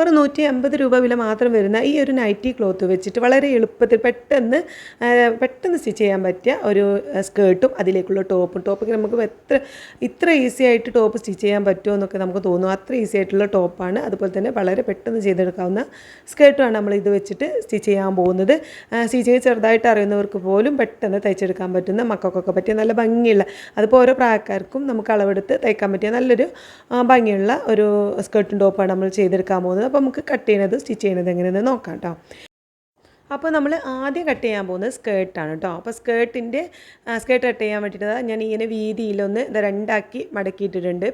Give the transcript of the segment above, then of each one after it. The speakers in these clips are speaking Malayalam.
ഒരു നൂറ്റി അമ്പത് രൂപ വില മാത്രം വരുന്ന ഈ ഒരു നൈറ്റി ക്ലോത്ത് വെച്ചിട്ട് വളരെ എളുപ്പത്തിൽ പെട്ടെന്ന് പെട്ടെന്ന് സ്റ്റിച്ച് ചെയ്യാൻ പറ്റിയ ഒരു സ്കേർട്ടും അതിലേക്കുള്ള ടോപ്പും. ടോപ്പൊക്കെ നമുക്ക് എത്ര ഇത്ര ഈസി ആയിട്ട് ടോപ്പ് സ്റ്റിച്ച് ചെയ്യാൻ പറ്റുമോ എന്നൊക്കെ നമുക്ക് തോന്നും. അത്ര ഈസി ആയിട്ടുള്ള ടോപ്പാണ്. അതുപോലെ തന്നെ വളരെ പെട്ടെന്ന് ചെയ്തെടുക്കാവുന്ന സ്കേർട്ടുമാണ് നമ്മൾ ഇത് വെച്ചിട്ട് സ്റ്റിച്ച് ചെയ്യാൻ പോകുന്നത്. സ്റ്റിച്ചിങ് ചെറുതായിട്ട് അറിയുന്നവർക്ക് പോലും പെട്ടെന്ന് തയ്ച്ചെടുക്കാൻ പറ്റുന്ന മക്കൾക്കൊക്കെ പറ്റിയ നല്ല ഭംഗിയുള്ള അതിപ്പോൾ ഓരോ പ്രായക്കാർക്കും നമുക്ക് അളവെടുത്ത് തയ്ക്കാൻ പറ്റിയ നല്ലൊരു ഭംഗിയുള്ള ഒരു സ്കേർട്ടും ടോപ്പാണ് നമ്മൾ ചെയ്തെടുക്കാൻ പോകുന്നത്. അപ്പോൾ നമുക്ക് കട്ട് ചെയ്യുന്നത് സ്റ്റിച്ച് ചെയ്യുന്നത് എങ്ങനെയെന്ന് നോക്കാം കേട്ടോ അപ്പോൾ നമ്മൾ ആദ്യം കട്ട് ചെയ്യാൻ പോകുന്നത് സ്കേർട്ടാണ് കേട്ടോ അപ്പോൾ സ്കേർട്ടിന്റെ സ്കേർട്ട് കട്ട് ചെയ്യാൻ വേണ്ടിയിട്ട് ഞാൻ ഇങ്ങനെ വീതിയിലൊന്ന് ഇത് രണ്ടാക്കി മടക്കിയിട്ടിട്ടുണ്ട്.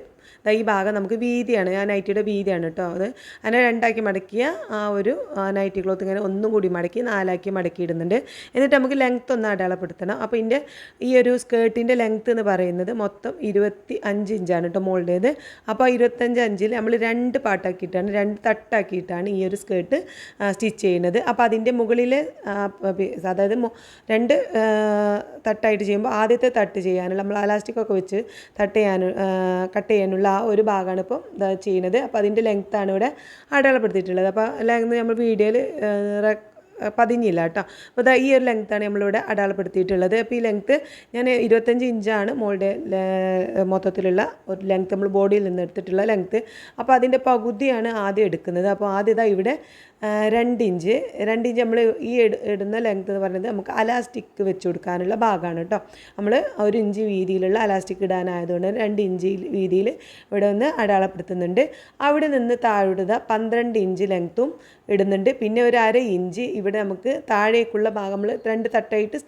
ഈ ഭാഗം നമുക്ക് വീതിയാണ് ആ നൈറ്റിയുടെ വീതിയാണ് കേട്ടോ അത്. അങ്ങനെ രണ്ടാക്കി മടക്കിയ ആ ഒരു നൈറ്റി ക്ലോത്ത് ഇങ്ങനെ ഒന്നും കൂടി മടക്കി നാലാക്കി മടക്കി ഇടുന്നുണ്ട് എന്നിട്ട് നമുക്ക് ലെങ്ത്ത് ഒന്ന് അടയാളപ്പെടുത്തണം. അപ്പോൾ ഇതിന്റെ ഈ ഒരു സ്കേർട്ടിന്റെ ലെങ്ത്ത് എന്ന് പറയുന്നത് മൊത്തം ഇരുപത്തി അഞ്ച് ഇഞ്ചാണ് കേട്ടോ മോളുടേത് അപ്പോൾ ഇരുപത്തഞ്ച് അഞ്ചിൽ നമ്മൾ രണ്ട് പാട്ടാക്കിയിട്ടാണ് രണ്ട് തട്ടാക്കിയിട്ടാണ് ഈ ഒരു സ്കേർട്ട് സ്റ്റിച്ച് ചെയ്യുന്നത്. അപ്പോൾ അതിന്റെ മുകളിൽ അതായത് രണ്ട് തട്ടായിട്ട് ചെയ്യുമ്പോൾ ആദ്യത്തെ തട്ട് ചെയ്യാനുള്ള നമ്മൾ അലാസ്റ്റിക്കൊക്കെ വെച്ച് തട്ട് ചെയ്യാൻ കട്ട് ചെയ്യാനുള്ള ആ ഒരു ഭാഗമാണ് ഇപ്പം ഇതാ ചെയ്യുന്നത്. അപ്പോൾ അതിന്റെ ലെങ്ത്താണ് ഇവിടെ അടയാളപ്പെടുത്തിയിട്ടുള്ളത്. അപ്പോൾ ലെങ്ത് നമ്മൾ വീഡിയോയിൽ പതിഞ്ഞില്ല കേട്ടോ. അപ്പോൾ ഈ ഒരു ലെങ്ത്താണ് നമ്മളിവിടെ അടയാളപ്പെടുത്തിയിട്ടുള്ളത്. അപ്പോൾ ഈ ലെങ്ത്ത് ഞാൻ ഇരുപത്തഞ്ച് ഇഞ്ചാണ് മോളുടെ മൊത്തത്തിലുള്ള ഒരു ലെങ്ത്ത് നമ്മൾ ബോഡിയിൽ നിന്ന് എടുത്തിട്ടുള്ള ലെങ്ത്ത് അപ്പോൾ അതിന്റെ പകുതിയാണ് ആദ്യം എടുക്കുന്നത്. അപ്പോൾ ആദ്യം ഇതാ ഇവിടെ രണ്ട് ഇഞ്ച് രണ്ട് ഇഞ്ച് നമ്മൾ ഈ ഇട- ഇടുന്ന ലെങ്ത് എന്ന് പറയുന്നത് നമുക്ക് അലാസ്റ്റിക് വെച്ച് കൊടുക്കാനുള്ള ഭാഗമാണ് കേട്ടോ. നമ്മൾ ഒരു ഇഞ്ച് വീതിയിലുള്ള അലാസ്റ്റിക് ഇടാനായതുകൊണ്ട് രണ്ട് ഇഞ്ച് വീതിയിൽ ഇവിടെ ഒന്ന് അടയാളപ്പെടുത്തുന്നുണ്ട്. അവിടെ നിന്ന് താഴോട്ട് പന്ത്രണ്ട് ഇഞ്ച് ലെങ്ത്തും ഇടുന്നുണ്ട്. പിന്നെ ഒരു അര ഇഞ്ച് ഇവിടെ നമുക്ക് താഴേക്കുള്ള ഭാഗം നമ്മൾ രണ്ട് തട്ടായിട്ട്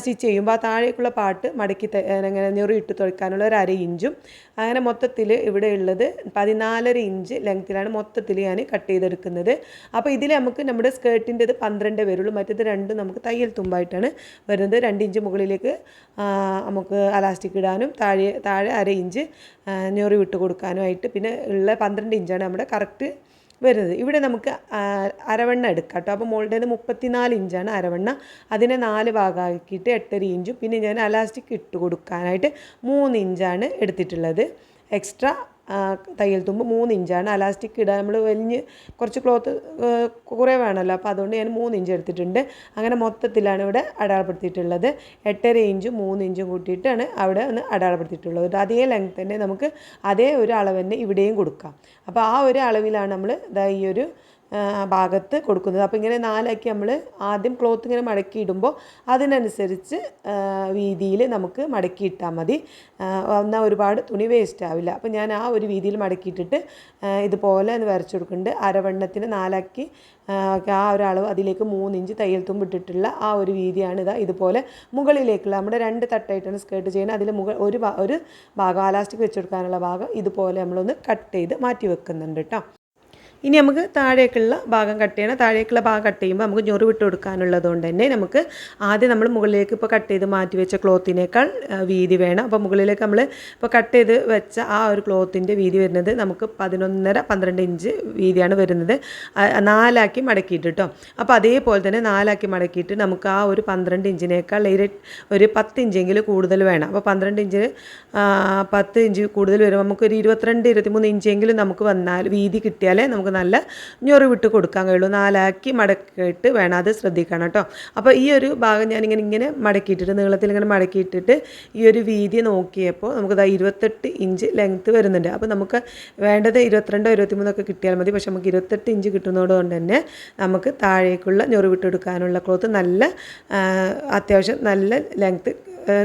സ്റ്റിച്ച് ചെയ്യുമ്പോൾ ആ താഴേക്കുള്ള പാട്ട് മടക്കി അങ്ങനെ ഞെറിയിട്ട് തുഴക്കാനുള്ള ഒരു അര ഇഞ്ചും. അങ്ങനെ മൊത്തത്തിൽ ഇവിടെ ഉള്ളത് പതിനാലര ഇഞ്ച് ലെങ്ത്തിലാണ് മൊത്തത്തിൽ ഞാൻ കട്ട് ചെയ്തെടുക്കുന്നത്. അപ്പോൾ ഇതിൽ നമുക്ക് നമ്മുടെ സ്കേർട്ടിന്റെത് പന്ത്രണ്ട് വരുള്ളൂ. മറ്റേത് രണ്ടും നമുക്ക് തയ്യൽ തുമ്പായിട്ടാണ് വരുന്നത്. രണ്ട് ഇഞ്ച് മുകളിലേക്ക് നമുക്ക് അലാസ്റ്റിക് ഇടാനും താഴെ താഴെ അര ഇഞ്ച് ഞൊറി വിട്ട് കൊടുക്കാനുമായിട്ട്. പിന്നെ ഉള്ള പന്ത്രണ്ട് ഇഞ്ചാണ് നമ്മുടെ കറക്റ്റ് വരുന്നത്. ഇവിടെ നമുക്ക് അരവണ്ണ എടുക്കാം കേട്ടോ. അപ്പോൾ മോളുടേത് മുപ്പത്തിനാല് ഇഞ്ചാണ് അരവണ്ണ. അതിനെ നാല് ഭാഗമാക്കിയിട്ട് എട്ടര ഇഞ്ചും. പിന്നെ ഞാൻ അലാസ്റ്റിക് ഇട്ട് കൊടുക്കാനായിട്ട് മൂന്ന് ഇഞ്ചാണ് എടുത്തിട്ടുള്ളത്. എക്സ്ട്രാ തയ്യൽ തുമ്പ് മൂന്ന് ഇഞ്ചാണ് അലാസ്റ്റിക് ഇടാൻ നമ്മൾ വലിഞ്ഞ് കുറച്ച് ക്ലോത്ത് കുറേ വേണമല്ലോ. അപ്പോൾ അതുകൊണ്ട് ഞാൻ മൂന്ന് ഇഞ്ച് എടുത്തിട്ടുണ്ട്. അങ്ങനെ മൊത്തത്തിലാണ് ഇവിടെ അടയാളപ്പെടുത്തിയിട്ടുള്ളത്. എട്ടര ഇഞ്ചും മൂന്ന് ഇഞ്ചും കൂട്ടിയിട്ടാണ് അവിടെ ഒന്ന് അടയാളപ്പെടുത്തിയിട്ടുള്ളത്. അതേ ലെങ്ത് തന്നെ നമുക്ക് അതേ ഒരു അളവ് തന്നെ ഇവിടെയും കൊടുക്കാം. അപ്പോൾ ആ ഒരു അളവിലാണ് നമ്മൾ ഇതാ ഈ ഒരു ഭാഗത്ത് കൊടുക്കുന്നത്. അപ്പോൾ ഇങ്ങനെ നാലാക്കി നമ്മൾ ആദ്യം ക്ലോത്ത് ഇങ്ങനെ മടക്കി ഇടുമ്പോൾ അതിനനുസരിച്ച് വീതിയിൽ നമുക്ക് മടക്കി ഇട്ടാൽ മതി. ആ, എന്നാൽ ഒരുപാട് തുണി വേസ്റ്റ് ആവില്ല. അപ്പോൾ ഞാൻ ആ ഒരു വീതിയിൽ മടക്കിയിട്ടിട്ട് ആ, ഇതുപോലെ ഒന്ന് വരച്ചു കൊടുക്കുന്നുണ്ട്. അരവണ്ണത്തിന് നാലാക്കി ആ, ആ ഒരു അളവ് അതിലേക്ക് മൂന്നിഞ്ച് തയ്യൽ തുമ്പിട്ടിട്ടുള്ള ആ ഒരു വീതിയാണ് ഇതാ ഇതുപോലെ മുകളിലേക്കുള്ള നമ്മുടെ രണ്ട് തട്ടായിട്ടാണ് സ്കേർട്ട് ചെയ്യുന്നത്. അതിൽ മുകൾ ഒരു ഒരു ഭാഗം അലാസ്റ്റിക് വെച്ച് കൊടുക്കാനുള്ള ഭാഗം ഇതുപോലെ നമ്മളൊന്ന് കട്ട് ചെയ്ത് മാറ്റി വെക്കുന്നുണ്ട് കേട്ടോ ഇനി നമുക്ക് താഴേക്കുള്ള ഭാഗം കട്ട് ചെയ്യണം. താഴേക്കുള്ള ഭാഗം കട്ട് ചെയ്യുമ്പോൾ നമുക്ക് ഞൊറി വിട്ട് കൊടുക്കാനുള്ളത് കൊണ്ട് തന്നെ നമുക്ക് ആദ്യം നമ്മൾ മുകളിലേക്ക് ഇപ്പോൾ കട്ട് ചെയ്ത് മാറ്റി വെച്ച ക്ലോത്തിനേക്കാൾ വീതി വേണം. അപ്പോൾ മുകളിലേക്ക് നമ്മൾ ഇപ്പോൾ കട്ട് ചെയ്ത് വെച്ച ആ ഒരു ക്ലോത്തിന്റെ വീതി വരുന്നത് നമുക്ക് പതിനൊന്നര പന്ത്രണ്ട് ഇഞ്ച് വീതിയാണ് വരുന്നത്. നാലാക്കി മടക്കിയിട്ട് കേട്ടോ അപ്പോൾ അതേപോലെ തന്നെ നാലാക്കി മടക്കിയിട്ട് നമുക്ക് ആ ഒരു പന്ത്രണ്ട് ഇഞ്ചിനേക്കാൾ ഒരു പത്ത് ഇഞ്ചെങ്കിലും കൂടുതൽ വേണം. അപ്പോൾ പന്ത്രണ്ട് ഇഞ്ചിന് പത്ത് ഇഞ്ച് കൂടുതൽ വരും നമുക്കൊരു ഇരുപത്തിരണ്ട് ഇരുപത്തിമൂന്ന് ഇഞ്ചെങ്കിലും നമുക്ക് വന്നാൽ വീതി കിട്ടിയാലേ നമുക്ക് നല്ല ഞൊറി വിട്ട് കൊടുക്കാൻ കഴിയുള്ളൂ. നാലാക്കി മടക്കിയിട്ട് വേണം അത് ശ്രദ്ധിക്കണം കേട്ടോ. അപ്പോൾ ഈ ഒരു ഭാഗം ഞാനിങ്ങനെ ഇങ്ങനെ മടക്കിയിട്ടിട്ട് നീളത്തിൽ ഇങ്ങനെ മടക്കിയിട്ടിട്ട് ഈ ഒരു വീതി നോക്കിയപ്പോൾ നമുക്ക് ദാ ഇരുപത്തെട്ട് ഇഞ്ച് ലെങ്ത്ത് വരുന്നുണ്ട്. അപ്പോൾ നമുക്ക് വേണ്ടത് ഇരുപത്തിരണ്ടോ ഇരുപത്തിമൂന്നൊക്കെ കിട്ടിയാൽ മതി. പക്ഷേ നമുക്ക് ഇരുപത്തെട്ട് ഇഞ്ച് കിട്ടുന്നതോട് കൊണ്ട് തന്നെ നമുക്ക് താഴേക്കുള്ള ഞൊറി വിട്ടെടുക്കാനുള്ള ക്ലോത്ത് നല്ല അത്യാവശ്യം നല്ല ലെങ്ത്ത്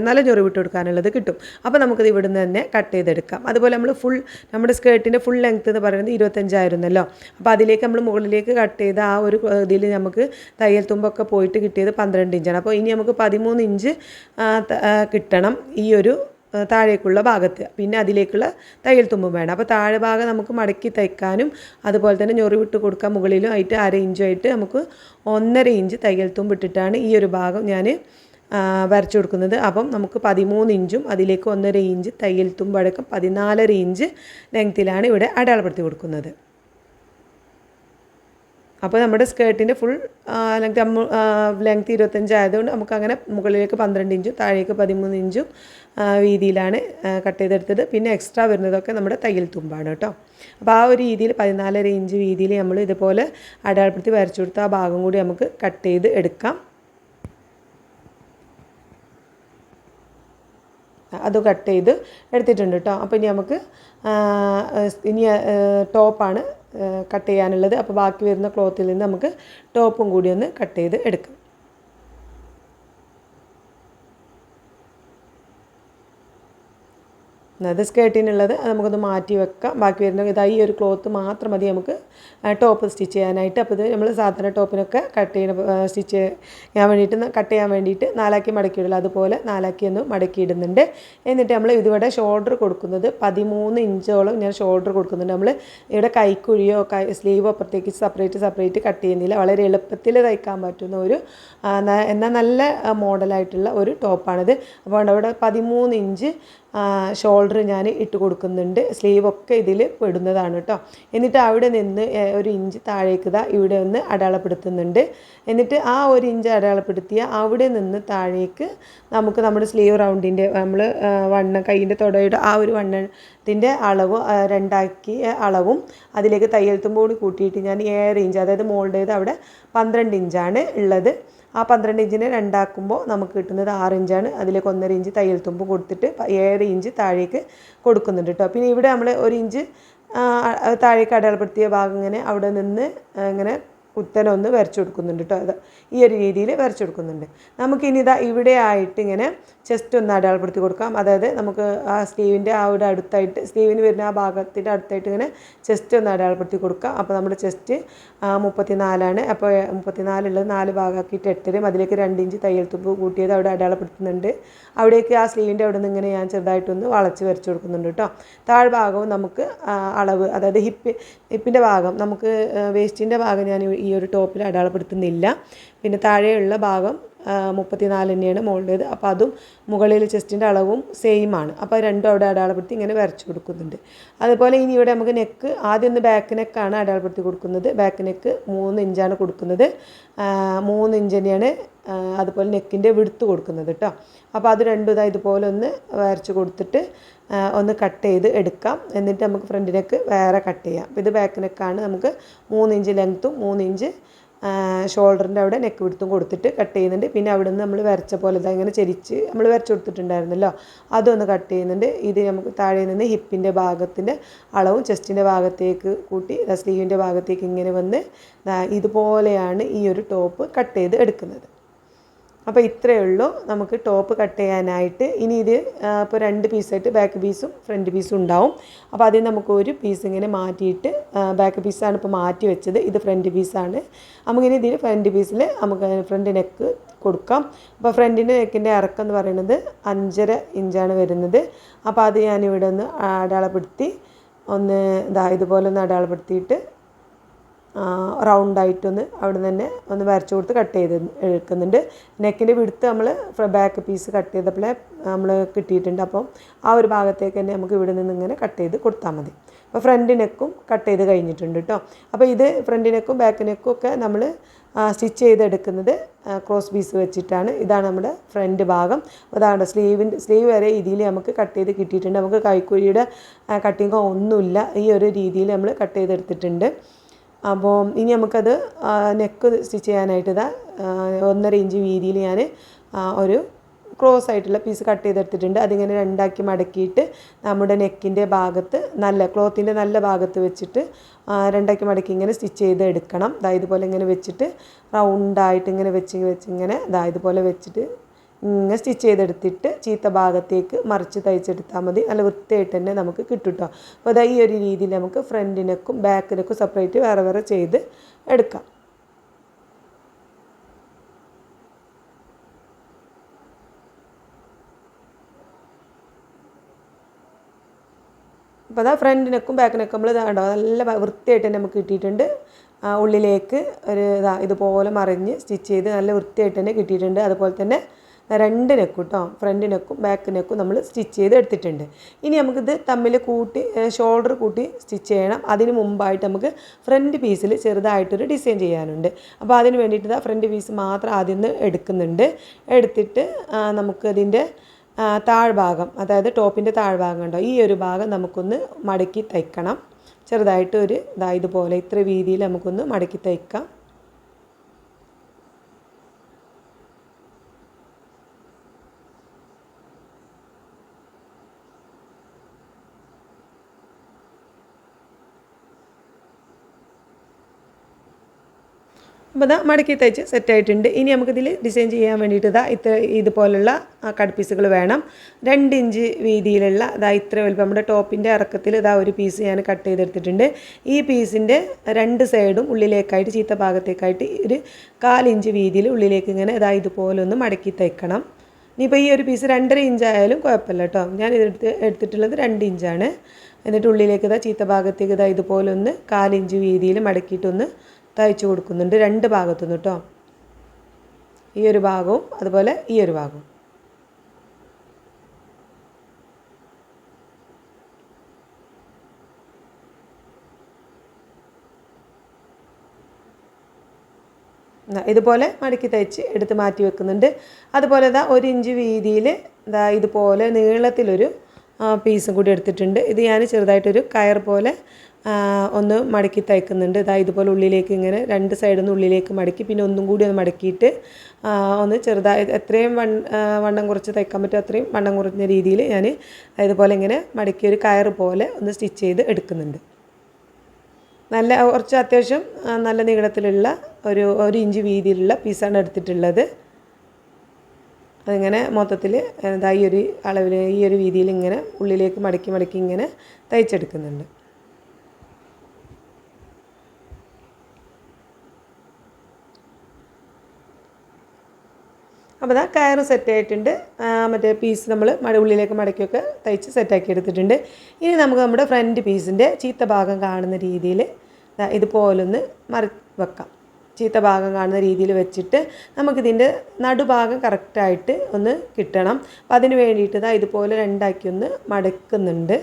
നല്ല വിട്ട് കൊടുക്കാനുള്ളത് കിട്ടും. അപ്പോൾ നമുക്കത് ഇവിടുന്ന് തന്നെ കട്ട് ചെയ്തെടുക്കാം. അതുപോലെ നമ്മൾ ഫുൾ നമ്മുടെ സ്കേർട്ടിന്റെ ഫുൾ ലെങ്ത്ത് എന്ന് പറയുന്നത് ഇരുപത്തഞ്ചായിരുന്നല്ലോ. അപ്പോൾ അതിലേക്ക് നമ്മൾ മുകളിലേക്ക് കട്ട് ചെയ്ത ആ ഒരു ഇതിൽ നമുക്ക് തയ്യൽ തുമ്പൊക്കെ പോയിട്ട് കിട്ടിയത് പന്ത്രണ്ട് ഇഞ്ചാണ്. അപ്പോൾ ഇനി നമുക്ക് പതിമൂന്ന് ഇഞ്ച് കിട്ടണം ഈ ഒരു താഴേക്കുള്ള ഭാഗത്ത്. പിന്നെ അതിലേക്കുള്ള തയ്യൽ തുമ്പും വേണം. അപ്പോൾ താഴെ ഭാഗം നമുക്ക് മടക്കി തയ്ക്കാനും അതുപോലെ തന്നെ ഞൊറി വിട്ട് കൊടുക്കാൻ മുകളിലും ആയിട്ട് അര ഇഞ്ചുമായിട്ട് നമുക്ക് ഒന്നര ഇഞ്ച് തയ്യൽ തുമ്പ് ഇട്ടിട്ടാണ് ഈ ഒരു ഭാഗം ഞാൻ വരച്ചു കൊടുക്കുന്നത്. അപ്പം നമുക്ക് പതിമൂന്ന് ഇഞ്ചും അതിലേക്ക് ഒന്നര ഇഞ്ച് തയ്യൽ തുമ്പടക്കം പതിനാലര ഇഞ്ച് ലെങ്ത്തിലാണ് ഇവിടെ അടയാളപ്പെടുത്തി കൊടുക്കുന്നത്. അപ്പോൾ നമ്മുടെ സ്കേർട്ടിന്റെ ഫുൾ ലെങ്ത് ലെങ്ത് ഇരുപത്തഞ്ച് ആയതുകൊണ്ട് നമുക്ക് അങ്ങനെ മുകളിലേക്ക് പന്ത്രണ്ട് ഇഞ്ചും താഴേക്ക് പതിമൂന്ന് ഇഞ്ചും വീതിയിലാണ് കട്ട് ചെയ്തെടുത്തത്. പിന്നെ എക്സ്ട്രാ വരുന്നതൊക്കെ നമ്മുടെ തയ്യൽ തുമ്പാണ് കേട്ടോ. അപ്പോൾ ആ ഒരു രീതിയിൽ പതിനാലര ഇഞ്ച് വീതിയിൽ നമ്മൾ ഇതുപോലെ അടയാളപ്പെടുത്തി വരച്ചു കൊടുത്ത ആ ഭാഗം കൂടി നമുക്ക് കട്ട് ചെയ്ത് എടുക്കാം. അത് കട്ട് ചെയ്ത് എടുത്തിട്ടുണ്ട് കേട്ടോ. അപ്പോൾ ഇനി നമുക്ക് ഇനി ടോപ്പാണ് കട്ട് ചെയ്യാനുള്ളത്. അപ്പോൾ ബാക്കി വരുന്ന ക്ലോത്തിൽ നിന്ന് നമുക്ക് ടോപ്പും കൂടി ഒന്ന് കട്ട് ചെയ്ത് എടുക്കാം. അത് സ്കേർട്ടിനുള്ളത് അത് നമുക്കൊന്ന് മാറ്റി വെക്കാം. ബാക്കി വരുന്ന ഇതാ ഈ ഒരു ക്ലോത്ത് മാത്രം മതി നമുക്ക്. ടോപ്പ് സ്റ്റിച്ച് ചെയ്യാനായിട്ട്. അപ്പോൾ ഇത് നമ്മൾ സാധാരണ ടോപ്പിനൊക്കെ കട്ട് ചെയ്യുന്ന സ്റ്റിച്ച് ചെയ്യാൻ വേണ്ടിയിട്ട് കട്ട് ചെയ്യാൻ വേണ്ടിയിട്ട് നാലാക്കി മടക്കിയിടില്ല അതുപോലെ നാലാക്കി ഒന്ന് മടക്കിയിടുന്നുണ്ട്. എന്നിട്ട് നമ്മൾ ഇതിവിടെ ഷോൾഡർ കൊടുക്കുന്നത് പതിമൂന്ന് ഇഞ്ചോളം ഞാൻ ഷോൾഡർ കൊടുക്കുന്നുണ്ട്. നമ്മൾ ഇവിടെ കൈക്കുഴിയോ കൈ സ്ലീവോ അപ്പുറത്തേക്ക് സെപ്പറേറ്റ് സെപ്പറേറ്റ് കട്ട് ചെയ്യുന്നില്ല. വളരെ എളുപ്പത്തിൽ തയ്ക്കാൻ പറ്റുന്ന ഒരു എന്നാൽ നല്ല മോഡലായിട്ടുള്ള ഒരു ടോപ്പാണിത്. അപ്പോൾ അവിടെ പതിമൂന്ന് ഇഞ്ച് ഷോൾഡർ ഞാൻ ഇട്ട് കൊടുക്കുന്നുണ്ട്. സ്ലീവൊക്കെ ഇതിൽ പെടുന്നതാണ് കേട്ടോ എന്നിട്ട് അവിടെ നിന്ന് ഒരു ഇഞ്ച് താഴേക്ക് ഇതാ ഇവിടെ ഒന്ന് അടയാളപ്പെടുത്തുന്നുണ്ട്. എന്നിട്ട് ആ ഒരു ഇഞ്ച് അടയാളപ്പെടുത്തിയ അവിടെ നിന്ന് താഴേക്ക് നമുക്ക് നമ്മുടെ സ്ലീവ് റൗണ്ടിന്റെ നമ്മൾ വണ്ണ കൈയിന്റെ തുടയുടെ ആ ഒരു വണ്ണത്തിന്റെ അളവ് രണ്ടാക്കി അളവും അതിലേക്ക് തയ്യൽത്തുമ്പോൾ കൂടി കൂട്ടിയിട്ട് ഞാൻ ഏഴ് ഇഞ്ച് അതായത് മോളുടേത് അവിടെ പന്ത്രണ്ട് ഇഞ്ചാണ് ഉള്ളത്. ആ പന്ത്രണ്ട് ഇഞ്ചിനെ രണ്ടാക്കുമ്പോൾ നമുക്ക് കിട്ടുന്നത് ആറ് ഇഞ്ചാണ്. അതിലേക്ക് ഒന്നര ഇഞ്ച് തയ്യൽ തുമ്പ് കൊടുത്തിട്ട് ഏഴ് ഇഞ്ച് താഴേക്ക് കൊടുക്കുന്നുണ്ട് കേട്ടോ. പിന്നെ ഇവിടെ നമ്മൾ ഒരു ഇഞ്ച് താഴേക്ക് അടയാളപ്പെടുത്തിയ ഭാഗം ഇങ്ങനെ അവിടെ നിന്ന് ഇങ്ങനെ കുത്തനെ ഒന്ന് വരച്ചു കൊടുക്കുന്നുണ്ട് കേട്ടോ. അത് ഈ ഒരു രീതിയിൽ വരച്ചു കൊടുക്കുന്നുണ്ട്. നമുക്കിനി ഇതാ ഇവിടെ ആയിട്ട് ഇങ്ങനെ ചെസ്റ്റ് ഒന്ന് അടയാളപ്പെടുത്തി കൊടുക്കാം. അതായത് നമുക്ക് ആ സ്ലീവിന്റെ ആ ഒരു അടുത്തായിട്ട് സ്ലീവിന് വരുന്ന ആ ഭാഗത്തിന്റെ അടുത്തായിട്ട് ഇങ്ങനെ ചെസ്റ്റ് ഒന്ന് അടയാളപ്പെടുത്തി കൊടുക്കാം. അപ്പോൾ നമ്മുടെ ചെസ്റ്റ് മുപ്പത്തി നാലാണ് അപ്പോൾ മുപ്പത്തി നാലുള്ളത് നാല് ഭാഗമാക്കിയിട്ട് എട്ടരും അതിലേക്ക് രണ്ട് ഇഞ്ച് തയ്യൽ തുമ്പ് കൂട്ടിയത് അവിടെ അടയാളപ്പെടുത്തുന്നുണ്ട്. അവിടേക്ക് ആ സ്ലീവിന്റെ അവിടെ നിന്ന് ഇങ്ങനെ ഞാൻ ചെറുതായിട്ടൊന്ന് വളച്ച് വരച്ചു കൊടുക്കുന്നുണ്ട് കേട്ടോ. താഴ്ഭാഗവും നമുക്ക് അളവ് അതായത് ഹിപ്പ് ഹിപ്പിന്റെ ഭാഗം നമുക്ക് വേസ്റ്റിന്റെ ഭാഗം ഞാൻ ഈ ഒരു ടോപ്പിൽ അടയാളപ്പെടുത്തുന്നില്ല. പിന്നെ താഴെയുള്ള ഭാഗം മുപ്പത്തി നാല് തന്നെയാണ് മുകളിലേത് അപ്പോൾ അതും മുകളിൽ ചെസ്റ്റിന്റെ അളവും സെയിം ആണ്. അപ്പോൾ രണ്ടും അവിടെ അടയാളപ്പെടുത്തി ഇങ്ങനെ വരച്ചു കൊടുക്കുന്നുണ്ട്. അതുപോലെ ഇനി ഇവിടെ നമുക്ക് നെക്ക് ആദ്യം ഒന്ന് ബാക്ക് നെക്കാണ് അടയാളപ്പെടുത്തി കൊടുക്കുന്നത്. ബാക്ക് നെക്ക് മൂന്ന് ഇഞ്ചാണ് കൊടുക്കുന്നത്. മൂന്ന് ഇഞ്ച് തന്നെയാണ് അതുപോലെ നെക്കിന്റെ വിടുത്ത് കൊടുക്കുന്നത് കേട്ടോ അപ്പോൾ അത് രണ്ടും ഇതാ ഇതുപോലെ ഒന്ന് വരച്ച് കൊടുത്തിട്ട് ഒന്ന് കട്ട് ചെയ്ത് എടുക്കാം. എന്നിട്ട് നമുക്ക് ഫ്രണ്ട് നെക്ക് വേറെ കട്ട് ചെയ്യാം. അപ്പോൾ ഇത് ബാക്ക് നെക്കാണ് നമുക്ക് മൂന്ന് ഇഞ്ച് ലെങ്ത്തും മൂന്ന് ഇഞ്ച് ഷോൾഡറിന്റെ അവിടെ നെക്ക് വിടുത്തും കൊടുത്തിട്ട് കട്ട് ചെയ്യുന്നുണ്ട്. പിന്നെ അവിടെ നിന്ന് നമ്മൾ വരച്ച പോലെ ഇങ്ങനെ ചെരിച്ച് നമ്മൾ വരച്ച് കൊടുത്തിട്ടുണ്ടായിരുന്നല്ലോ. അതൊന്ന് കട്ട് ചെയ്യുന്നുണ്ട്. ഇത് നമുക്ക് താഴെ നിന്ന് ഹിപ്പിന്റെ ഭാഗത്തിന്റെ അളവും ചെസ്റ്റിന്റെ ഭാഗത്തേക്ക് കൂട്ടി സ്ലീവിന്റെ ഭാഗത്തേക്ക് ഇങ്ങനെ വന്ന് ഇതുപോലെയാണ് ഈ ഒരു ടോപ്പ് കട്ട് ചെയ്ത് എടുക്കുന്നത്. അപ്പോൾ ഇത്രയേ ഉള്ളൂ. നമുക്ക് ടോപ്പ് കട്ട് ചെയ്യാനായിട്ട്. ഇനി ഇത് ഇപ്പോൾ രണ്ട് പീസായിട്ട് ബാക്ക് പീസും ഫ്രണ്ട് പീസും ഉണ്ടാവും. അപ്പോൾ ആദ്യം നമുക്ക് ഒരു പീസ് ഇങ്ങനെ മാറ്റിയിട്ട് ബാക്ക് പീസാണ് ഇപ്പോൾ മാറ്റി വെച്ചത്. ഇത് ഫ്രണ്ട് പീസാണ് നമുക്കിനി ഇതിന് ഫ്രണ്ട് പീസിൽ നമുക്ക് ഫ്രണ്ട് നെക്ക് കൊടുക്കാം. അപ്പോൾ ഫ്രണ്ടിന്റെ നെക്കിന്റെ ഇറക്കം എന്ന് പറയുന്നത് അഞ്ചര ഇഞ്ചാണ് വരുന്നത്. അപ്പോൾ അത് ഞാനിവിടെ ഒന്ന് അടയാളപ്പെടുത്തി ഒന്ന് ഇതാ ഇതുപോലെ ഒന്ന് അടയാളപ്പെടുത്തിയിട്ട് റൗണ്ടായിട്ടൊന്ന് അവിടെ തന്നെ ഒന്ന് വരച്ചു കൊടുത്ത് കട്ട് ചെയ്ത് എടുക്കുന്നുണ്ട്. നെക്കിന്റെ വിടുത്ത് നമ്മൾ ബാക്ക് പീസ് കട്ട് ചെയ്തപ്പോഴേ നമ്മൾ കിട്ടിയിട്ടുണ്ട്. അപ്പം ആ ഒരു ഭാഗത്തേക്ക് തന്നെ നമുക്ക് ഇവിടെ നിന്ന് ഇങ്ങനെ കട്ട് ചെയ്ത് കൊടുത്താൽ മതി. അപ്പോൾ ഫ്രണ്ട് നെക്കും കട്ട് ചെയ്ത് കഴിഞ്ഞിട്ടുണ്ട് കേട്ടോ അപ്പോൾ ഇത് ഫ്രണ്ട് നെക്കും ബാക്ക് നെക്കും ഒക്കെ നമ്മൾ സ്റ്റിച്ച് ചെയ്തെടുക്കുന്നത് ക്രോസ് പീസ് വെച്ചിട്ടാണ്. ഇതാണ് നമ്മുടെ ഫ്രണ്ട് ഭാഗം. അതാണ് സ്ലീവിന്റെ സ്ലീവ് വരെ ഇതിൽ നമുക്ക് കട്ട് ചെയ്ത് കിട്ടിയിട്ടുണ്ട്. നമുക്ക് കൈക്കുഴിയുടെ കട്ടിങ്ങോ ഒന്നുമില്ല. ഈ ഒരു രീതിയിൽ നമ്മൾ കട്ട് ചെയ്തെടുത്തിട്ടുണ്ട്. അപ്പോൾ ഇനി നമുക്കത് നെക്ക് സ്റ്റിച്ച് ചെയ്യാനായിട്ട് ഇതാ ഒന്നര ഇഞ്ച് വീതിയിൽ ഞാൻ ഒരു ക്രോസ് ആയിട്ടുള്ള പീസ് കട്ട് ചെയ്തെടുത്തിട്ടുണ്ട്. അതിങ്ങനെ രണ്ടാക്കി മടക്കിയിട്ട് നമ്മുടെ നെക്കിന്റെ ഭാഗത്ത് നല്ല ക്ലോത്തിന്റെ നല്ല ഭാഗത്ത് വെച്ചിട്ട് രണ്ടാക്കി മടക്കി ഇങ്ങനെ സ്റ്റിച്ച് ചെയ്ത് എടുക്കണം ദാ ഇതുപോലെ ഇങ്ങനെ വെച്ചിട്ട് റൗണ്ടായിട്ട് ഇങ്ങനെ വെച്ച് വെച്ച് ഇങ്ങനെ ദാ ഇതുപോലെ വെച്ചിട്ട് സ്റ്റിച്ച് ചെയ്തെടുത്തിട്ട് ചീത്ത ഭാഗത്തേക്ക് മറിച്ച് തയ്ച്ചെടുത്താൽ മതി. നല്ല വൃത്തിയായിട്ട് തന്നെ നമുക്ക് കിട്ടും കേട്ടോ അപ്പോൾ അതാ ഈ ഒരു രീതിയിൽ നമുക്ക് ഫ്രണ്ടിനൊക്കും ബാക്കിനൊക്കെ സെപ്പറേറ്റ് വേറെ വേറെ ചെയ്ത് എടുക്കാം. അപ്പോൾ അതാ ഫ്രണ്ടിനൊക്കും ബാക്കിനൊക്കെ നമ്മൾ ഇതാണ്ടോ നല്ല വൃത്തിയായിട്ട് തന്നെ നമുക്ക് കിട്ടിയിട്ടുണ്ട്. ഉള്ളിലേക്ക് ഒരു ഇതാ ഇതുപോലെ മറിഞ്ഞ് സ്റ്റിച്ച് ചെയ്ത് നല്ല വൃത്തിയായിട്ട് തന്നെ കിട്ടിയിട്ടുണ്ട്. അതുപോലെ തന്നെ രണ്ട് നെക്കും കേട്ടോ ഫ്രണ്ട് നെക്കും ബാക്ക് നെക്കും നമ്മൾ സ്റ്റിച്ച് ചെയ്ത് എടുത്തിട്ടുണ്ട്. ഇനി നമുക്കിത് തമ്മിൽ കൂട്ടി ഷോൾഡർ കൂട്ടി സ്റ്റിച്ച് ചെയ്യണം. അതിന് മുമ്പായിട്ട് നമുക്ക് ഫ്രണ്ട് പീസിൽ ചെറുതായിട്ടൊരു ഡിസൈൻ ചെയ്യാനുണ്ട്. അപ്പോൾ അതിന് വേണ്ടിയിട്ട് ഫ്രണ്ട് പീസ് മാത്രം ആദ്യം ഒന്ന് എടുക്കുന്നുണ്ട്. എടുത്തിട്ട് നമുക്കതിന്റെ താഴ്ഭാഗം അതായത് ടോപ്പിന്റെ താഴ്ഭാഗം ഉണ്ടോ ഈ ഒരു ഭാഗം നമുക്കൊന്ന് മടക്കി തയ്ക്കണം. ചെറുതായിട്ട് ഒരു ഇതാ ഇതുപോലെ ഇത്ര വീതിയിൽ നമുക്കൊന്ന് മടക്കി തയ്ക്കാം. അപ്പോൾ ഇതാ മടക്കി തയ്ച്ച് സെറ്റായിട്ടുണ്ട് ഇനി നമുക്കിതിൽ ഡിസൈൻ ചെയ്യാൻ വേണ്ടിയിട്ട് ഇതാ ഇത്ര ഇതുപോലുള്ള കട്ട് പീസുകൾ വേണം. രണ്ട് ഇഞ്ച് വീതിയിലുള്ള ഇതാ ഇത്ര വലുപ്പം നമ്മുടെ ടോപ്പിന്റെ ഇറക്കത്തിൽ ഇതാ ഒരു പീസ് ഞാൻ കട്ട് ചെയ്തെടുത്തിട്ടുണ്ട്. ഈ പീസിന്റെ രണ്ട് സൈഡും ഉള്ളിലേക്കായിട്ട് ചീത്ത ഭാഗത്തേക്കായിട്ട് ഒരു കാലിഞ്ച് വീതിയിൽ ഉള്ളിലേക്ക് ഇങ്ങനെ ഇതാ ഇതുപോലെ ഒന്ന് മടക്കി തയ്ക്കണം. ഇനിയിപ്പോൾ ഈ ഒരു പീസ് രണ്ടര ഇഞ്ച് ആയാലും കുഴപ്പമില്ല കേട്ടോ. ഞാൻ ഇതെടുത്ത് എടുത്തിട്ടുള്ളത് രണ്ട് ഇഞ്ചാണ് എന്നിട്ട് ഉള്ളിലേക്ക് ഇതാ ചീത്ത ഭാഗത്തേക്ക് ഇതാ ഇതുപോലെ ഒന്ന് കാലിഞ്ച് വീതിയിൽ മടക്കിയിട്ടൊന്ന് തയ്ച്ചു കൊടുക്കുന്നുണ്ട് രണ്ട് ഭാഗത്തു നിന്ന് കേട്ടോ ഈ ഒരു ഭാഗവും അതുപോലെ ഈ ഒരു ഭാഗവും. ഇതുപോലെ മടക്കി തയ്ച്ച് എടുത്ത് മാറ്റി വെക്കുന്നുണ്ട്. അതുപോലെ ഇതാ ഒരു ഇഞ്ച് വീതിയിൽ ഇതാ ഇതുപോലെ നീളത്തിലൊരു പീസും കൂടി എടുത്തിട്ടുണ്ട്. ഇത് ഞാൻ ചെറുതായിട്ടൊരു കയർ പോലെ ഒന്ന് മടക്കി തയ്ക്കുന്നുണ്ട്. ഇതാ ഇതുപോലെ ഉള്ളിലേക്ക് ഇങ്ങനെ രണ്ട് സൈഡിൽ നിന്ന് ഉള്ളിലേക്ക് മടക്കി പിന്നെ ഒന്നും കൂടി ഒന്ന് മടക്കിയിട്ട് ഒന്ന് ചെറുതായി എത്രയും വൺ വണ്ണം കുറച്ച് തയ്ക്കാൻ പറ്റും അത്രയും വണ്ണം കുറഞ്ഞ രീതിയിൽ ഞാൻ ഇതുപോലെ ഇങ്ങനെ മടക്കി ഒരു കയർ പോലെ ഒന്ന് സ്റ്റിച്ച് ചെയ്ത് എടുക്കുന്നുണ്ട്. നല്ല കുറച്ച് അത്യാവശ്യം നല്ല നീളത്തിലുള്ള ഒരു ഒരു ഇഞ്ച് വീതിയിലുള്ള പീസാണ് എടുത്തിട്ടുള്ളത്. അതിങ്ങനെ മൊത്തത്തിൽ എന്താ ഈ ഒരു അളവിൽ ഈ ഒരു രീതിയിൽ ഇങ്ങനെ ഉള്ളിലേക്ക് മടക്കി മടക്കി ഇങ്ങനെ തയ്ച്ചെടുക്കുന്നുണ്ട്. അപ്പോൾ അതാ കയർ സെറ്റായിട്ടുണ്ട് മറ്റേ പീസ് നമ്മൾ മട ഉള്ളിലേക്ക് മടക്കിയൊക്കെ തയ്ച്ച് സെറ്റാക്കി എടുത്തിട്ടുണ്ട്. ഇനി നമുക്ക് നമ്മുടെ ഫ്രണ്ട് പീസിന്റെ ചീത്ത ഭാഗം കാണുന്ന രീതിയിൽ ഇതുപോലൊന്ന് മറി വെക്കാം. ചീത്ത ഭാഗം കാണുന്ന രീതിയിൽ വെച്ചിട്ട് നമുക്കിതിന്റെ നടുഭാഗം കറക്റ്റായിട്ട് ഒന്ന് കിട്ടണം. അപ്പോൾ അതിന് വേണ്ടിയിട്ട് ഇതാ ഇതുപോലെ രണ്ടാക്കി ഒന്ന് മടക്കുന്നുണ്ട്.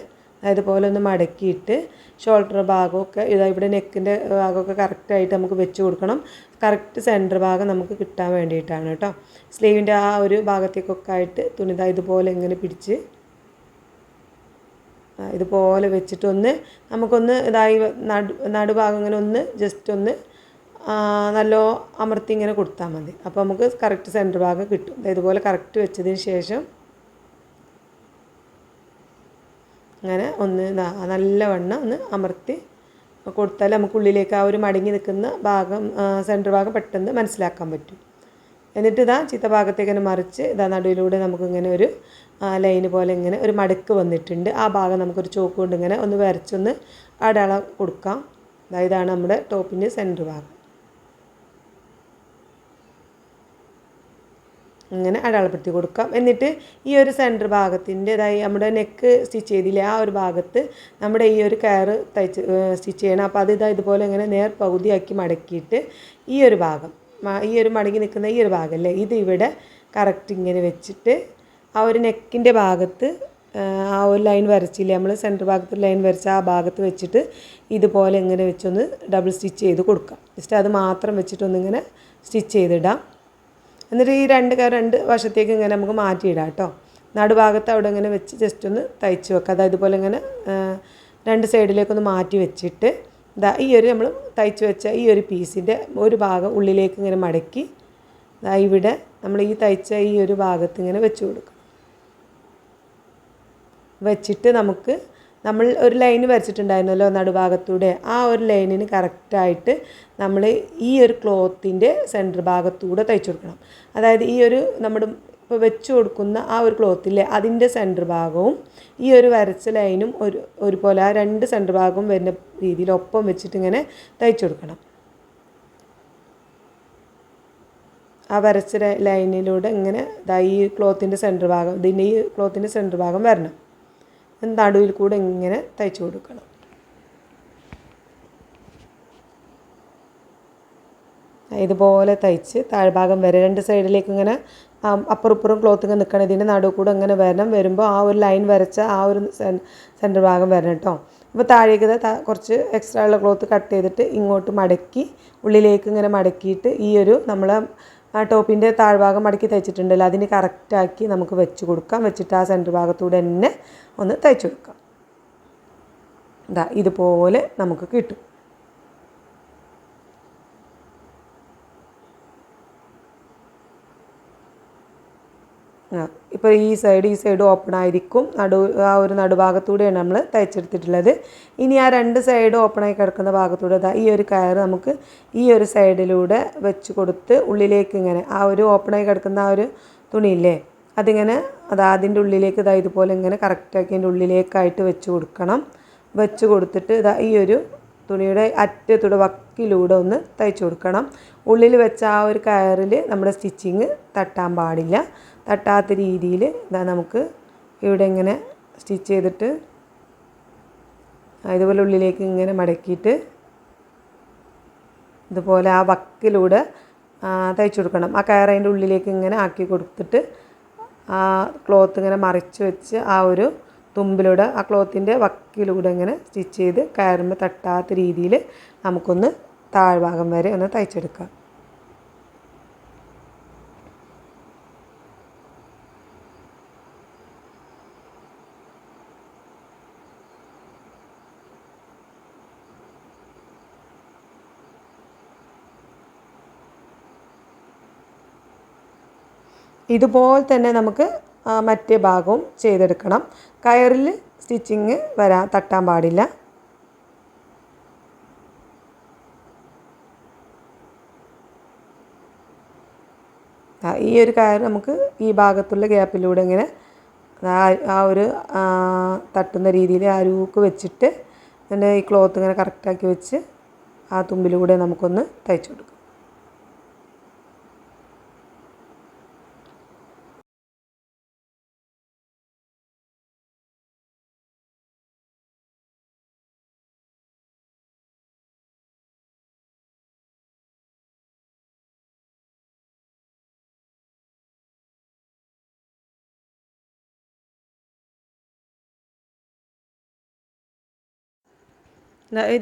ഇതുപോലെ ഒന്ന് മടക്കിയിട്ട് ഷോൾഡർ ഭാഗമൊക്കെ ഇതാ ഇവിടെ നെക്കിന്റെ ഭാഗമൊക്കെ കറക്റ്റായിട്ട് നമുക്ക് വെച്ച് കൊടുക്കണം. കറക്റ്റ് സെന്റർ ഭാഗം നമുക്ക് കിട്ടാൻ വേണ്ടിയിട്ടാണ് കേട്ടോ. സ്ലീവിന്റെ ആ ഒരു ഭാഗത്തേക്കൊക്കെ ആയിട്ട് തുണിത ഇതുപോലെ ഇങ്ങനെ പിടിച്ച് ഇതുപോലെ വെച്ചിട്ടൊന്ന് നമുക്കൊന്ന് ഇതായി നടു നടുഭാഗം ഇങ്ങനെ ഒന്ന് ജസ്റ്റ് ഒന്ന് നല്ല അമർത്തി ഇങ്ങനെ കൊടുത്താൽ മതി. അപ്പോൾ നമുക്ക് കറക്റ്റ് സെന്റർ ഭാഗം കിട്ടും. ഇതുപോലെ കറക്റ്റ് വെച്ചതിന് ശേഷം അങ്ങനെ ഒന്ന് നല്ലവണ്ണം ഒന്ന് അമർത്തി കൊടുത്താൽ നമുക്ക് ഉള്ളിലേക്ക് ആ ഒരു മടങ്ങി നിൽക്കുന്ന ഭാഗം സെന്റർ ഭാഗം പെട്ടെന്ന് മനസ്സിലാക്കാൻ പറ്റും. എന്നിട്ട് ഇതാ ചീത്ത ഭാഗത്തേക്ക് തന്നെ മറിച്ച് ഇതാ നടുവിലൂടെ നമുക്കിങ്ങനെ ഒരു ലൈന് പോലെ ഇങ്ങനെ ഒരു മടക്ക് വന്നിട്ടുണ്ട്. ആ ഭാഗം നമുക്കൊരു ചോക്ക് കൊണ്ട് ഇങ്ങനെ ഒന്ന് വരച്ചൊന്ന് അടയാളം കൊടുക്കാം. ഇതാണ് നമ്മുടെ ടോപ്പിന്റെ സെന്റർ ഭാഗം. അങ്ങനെ അടയാളപ്പെടുത്തി കൊടുക്കാം. എന്നിട്ട് ഈ ഒരു സെന്റർ ഭാഗത്തിന്റെ അതായത് നമ്മുടെ നെക്ക് സ്റ്റിച്ച് ചെയ്തില്ലേ ആ ഒരു ഭാഗത്ത് നമ്മുടെ ഈ ഒരു കയർ തയ്ച്ച് സ്റ്റിച്ച് ചെയ്യണം. അപ്പോൾ അത് ഇതാ ഇതുപോലെ ഇങ്ങനെ നേർ പകുതിയാക്കി മടക്കിയിട്ട് ഈ ഒരു ഭാഗം. ഈ ഒരു മടങ്ങി നിൽക്കുന്ന ഈ ഒരു ഭാഗമല്ലേ ഇത് ഇവിടെ കറക്റ്റ് ഇങ്ങനെ വെച്ചിട്ട് ആ ഒരു നെക്കിന്റെ ഭാഗത്ത് ആ, ഒരു ലൈൻ വരച്ചില്ലേ? നമ്മൾ സെന്റർ ഭാഗത്ത് ലൈൻ വരച്ച ആ ഭാഗത്ത് വെച്ചിട്ട് ഇതുപോലെ ഇങ്ങനെ വെച്ചൊന്ന് ഡബിൾ സ്റ്റിച്ച് ചെയ്ത് കൊടുക്കാം ജസ്റ്റ് അത് മാത്രം വെച്ചിട്ടൊന്നിങ്ങനെ സ്റ്റിച്ച് ചെയ്തിടാം. എന്നിട്ട് ഈ രണ്ട് രണ്ട് വശത്തേക്ക് ഇങ്ങനെ നമുക്ക് മാറ്റിയിടാം കേട്ടോ. നടുഭാഗത്ത് അവിടെ ഇങ്ങനെ വെച്ച് ജസ്റ്റ് ഒന്ന് തയ്ച്ച് വെക്കുക. അതായത് ഇതുപോലെ ഇങ്ങനെ രണ്ട് സൈഡിലേക്കൊന്ന് മാറ്റി വെച്ചിട്ട് ദാ ഈ ഒരു നമ്മൾ തയ്ച്ച് വെച്ച ഈ ഒരു പീസിന്റെ ഒരു ഭാഗം ഉള്ളിലേക്ക് ഇങ്ങനെ മടക്കി ഇതാ ഇവിടെ നമ്മൾ ഈ തയ്ച്ച ഈ ഒരു ഭാഗത്ത് ഇങ്ങനെ വെച്ച് കൊടുക്കും. വെച്ചിട്ട് നമുക്ക് നമ്മൾ ഒരു ലൈൻ വരച്ചിട്ടുണ്ടായിരുന്നല്ലോ നടുഭാഗത്തൂടെ. ആ ഒരു ലൈനിന് കറക്റ്റായിട്ട് നമ്മൾ ഈ ഒരു ക്ലോത്തിന്റെ സെന്റർ ഭാഗത്തൂടെ തയ്ച്ചു കൊടുക്കണം. അതായത് ഈ ഒരു നമ്മുടെ ഇപ്പോൾ വെച്ച് കൊടുക്കുന്ന ആ ഒരു ക്ലോത്തില്ലേ അതിന്റെ സെന്റർ ഭാഗവും ഈ ഒരു വരച്ച ലൈനും ഒരു ഒരുപോലെ ആ രണ്ട് സെന്റർ ഭാഗവും വരുന്ന രീതിയിൽ ഒപ്പം വെച്ചിട്ട് ഇങ്ങനെ തയ്ച്ചു കൊടുക്കണം. ആ വരച്ച ലൈനിലൂടെ ഇങ്ങനെ ഈ ക്ലോത്തിന്റെ സെന്റർ ഭാഗം ഇതിന്റെ ഈ ക്ലോത്തിന്റെ സെന്റർ ഭാഗം വരണം. നടുവിൽ കൂടെ ഇങ്ങനെ തയ്ച്ചു കൊടുക്കണം. ഇതുപോലെ തയ്ച്ച് താഴ്ഭാഗം വരെ രണ്ട് സൈഡിലേക്ക് ഇങ്ങനെ അപ്പുറം ഇപ്പുറം ക്ലോത്ത് ഇങ്ങനെ നിൽക്കണം ഇതിന്റെ നടുവ് കൂടെ ഇങ്ങനെ വരണം. വരുമ്പോൾ ആ ഒരു ലൈൻ വരച്ച ആ ഒരു സെന്റർ ഭാഗം വരണം കേട്ടോ അപ്പോൾ താഴേക്ക് കുറച്ച് എക്സ്ട്രാ ഉള്ള ക്ലോത്ത് കട്ട് ചെയ്തിട്ട് ഇങ്ങോട്ട് മടക്കി ഉള്ളിലേക്ക് ഇങ്ങനെ മടക്കിയിട്ട് ഈ ഒരു നമ്മൾ ആ ടോപ്പിന്റെ താഴ്ഭാഗം മടക്കി തയ്ച്ചിട്ടുണ്ടല്ലോ അതിന് കറക്റ്റാക്കി നമുക്ക് വെച്ച് കൊടുക്കാം. വെച്ചിട്ട് ആ സെന്റർ ഭാഗത്തൂടെ തന്നെ ഒന്ന് തയ്ച്ചു കൊടുക്കാം. ഇതാ ഇതുപോലെ നമുക്ക് കിട്ടും. ഇപ്പോൾ ഈ സൈഡ് ഈ സൈഡ് ഓപ്പൺ ആയിരിക്കും. നടു ആ ഒരു നടുഭാഗത്തൂടെയാണ് നമ്മൾ തയ്ച്ചെടുത്തിട്ടുള്ളത്. ഇനി ആ രണ്ട് സൈഡ് ഓപ്പൺ ആയി കിടക്കുന്ന ഭാഗത്തൂടെ ഈ ഒരു കയർ നമുക്ക് ഈ ഒരു സൈഡിലൂടെ വെച്ച് കൊടുത്ത് ഉള്ളിലേക്ക് ഇങ്ങനെ ആ ഒരു ഓപ്പൺ ആയി കിടക്കുന്ന ആ ഒരു തുണിയില്ലേ അതിങ്ങനെ അത് അതിന്റെ ഉള്ളിലേക്ക് ഇതാ ഇതുപോലെ ഇങ്ങനെ കറക്റ്റാക്കി അതിന്റെ ഉള്ളിലേക്കായിട്ട് വെച്ച് കൊടുക്കണം. വെച്ച് കൊടുത്തിട്ട് ഇതാ ഈ ഒരു തുണിയുടെ അറ്റത്തൂടെ വക്കിലൂടെ ഒന്ന് തയ്ച്ചു കൊടുക്കണം. ഉള്ളിൽ വെച്ച ആ ഒരു കയറിൽ നമ്മുടെ സ്റ്റിച്ചിങ് തട്ടാൻ പാടില്ല. തട്ടാത്ത രീതിയിൽ ഇതാ നമുക്ക് ഇവിടെ ഇങ്ങനെ സ്റ്റിച്ച് ചെയ്തിട്ട് ഇതുപോലെ ഉള്ളിലേക്ക് ഇങ്ങനെ മടക്കിയിട്ട് ഇതുപോലെ ആ വക്കിലൂടെ തയ്ച്ചു കൊടുക്കണം. ആ കയറതിന്റെ ഉള്ളിലേക്ക് ഇങ്ങനെ ആക്കി കൊടുത്തിട്ട് ആ ക്ലോത്ത് ഇങ്ങനെ മറിച്ച് വെച്ച് ആ ഒരു തുമ്പിലൂടെ ആ ക്ലോത്തിന്റെ വക്കിലൂടെ ഇങ്ങനെ സ്റ്റിച്ച് ചെയ്ത് കയറുമ്പോൾ തട്ടാത്ത രീതിയിൽ നമുക്കൊന്ന് താഴ്ഭാഗം വരെ ഒന്ന് തയ്ച്ചെടുക്കാം. ഇതുപോലെ തന്നെ നമുക്ക് മറ്റേ ഭാഗവും ചെയ്തെടുക്കണം. കയറിൽ സ്റ്റിച്ചിങ് വരാ തട്ടാൻ പാടില്ല. ഈ ഒരു കയർ നമുക്ക് ഈ ഭാഗത്തുള്ള ഗ്യാപ്പിലൂടെ ഇങ്ങനെ ആ ഒരു തട്ടുന്ന രീതിയിൽ ആ രൂക്ക് വെച്ചിട്ട് എന്റെ ഈ ക്ലോത്ത് ഇങ്ങനെ കറക്റ്റാക്കി വെച്ച് ആ തുമ്പിലൂടെ നമുക്കൊന്ന് തയ്ച്ചു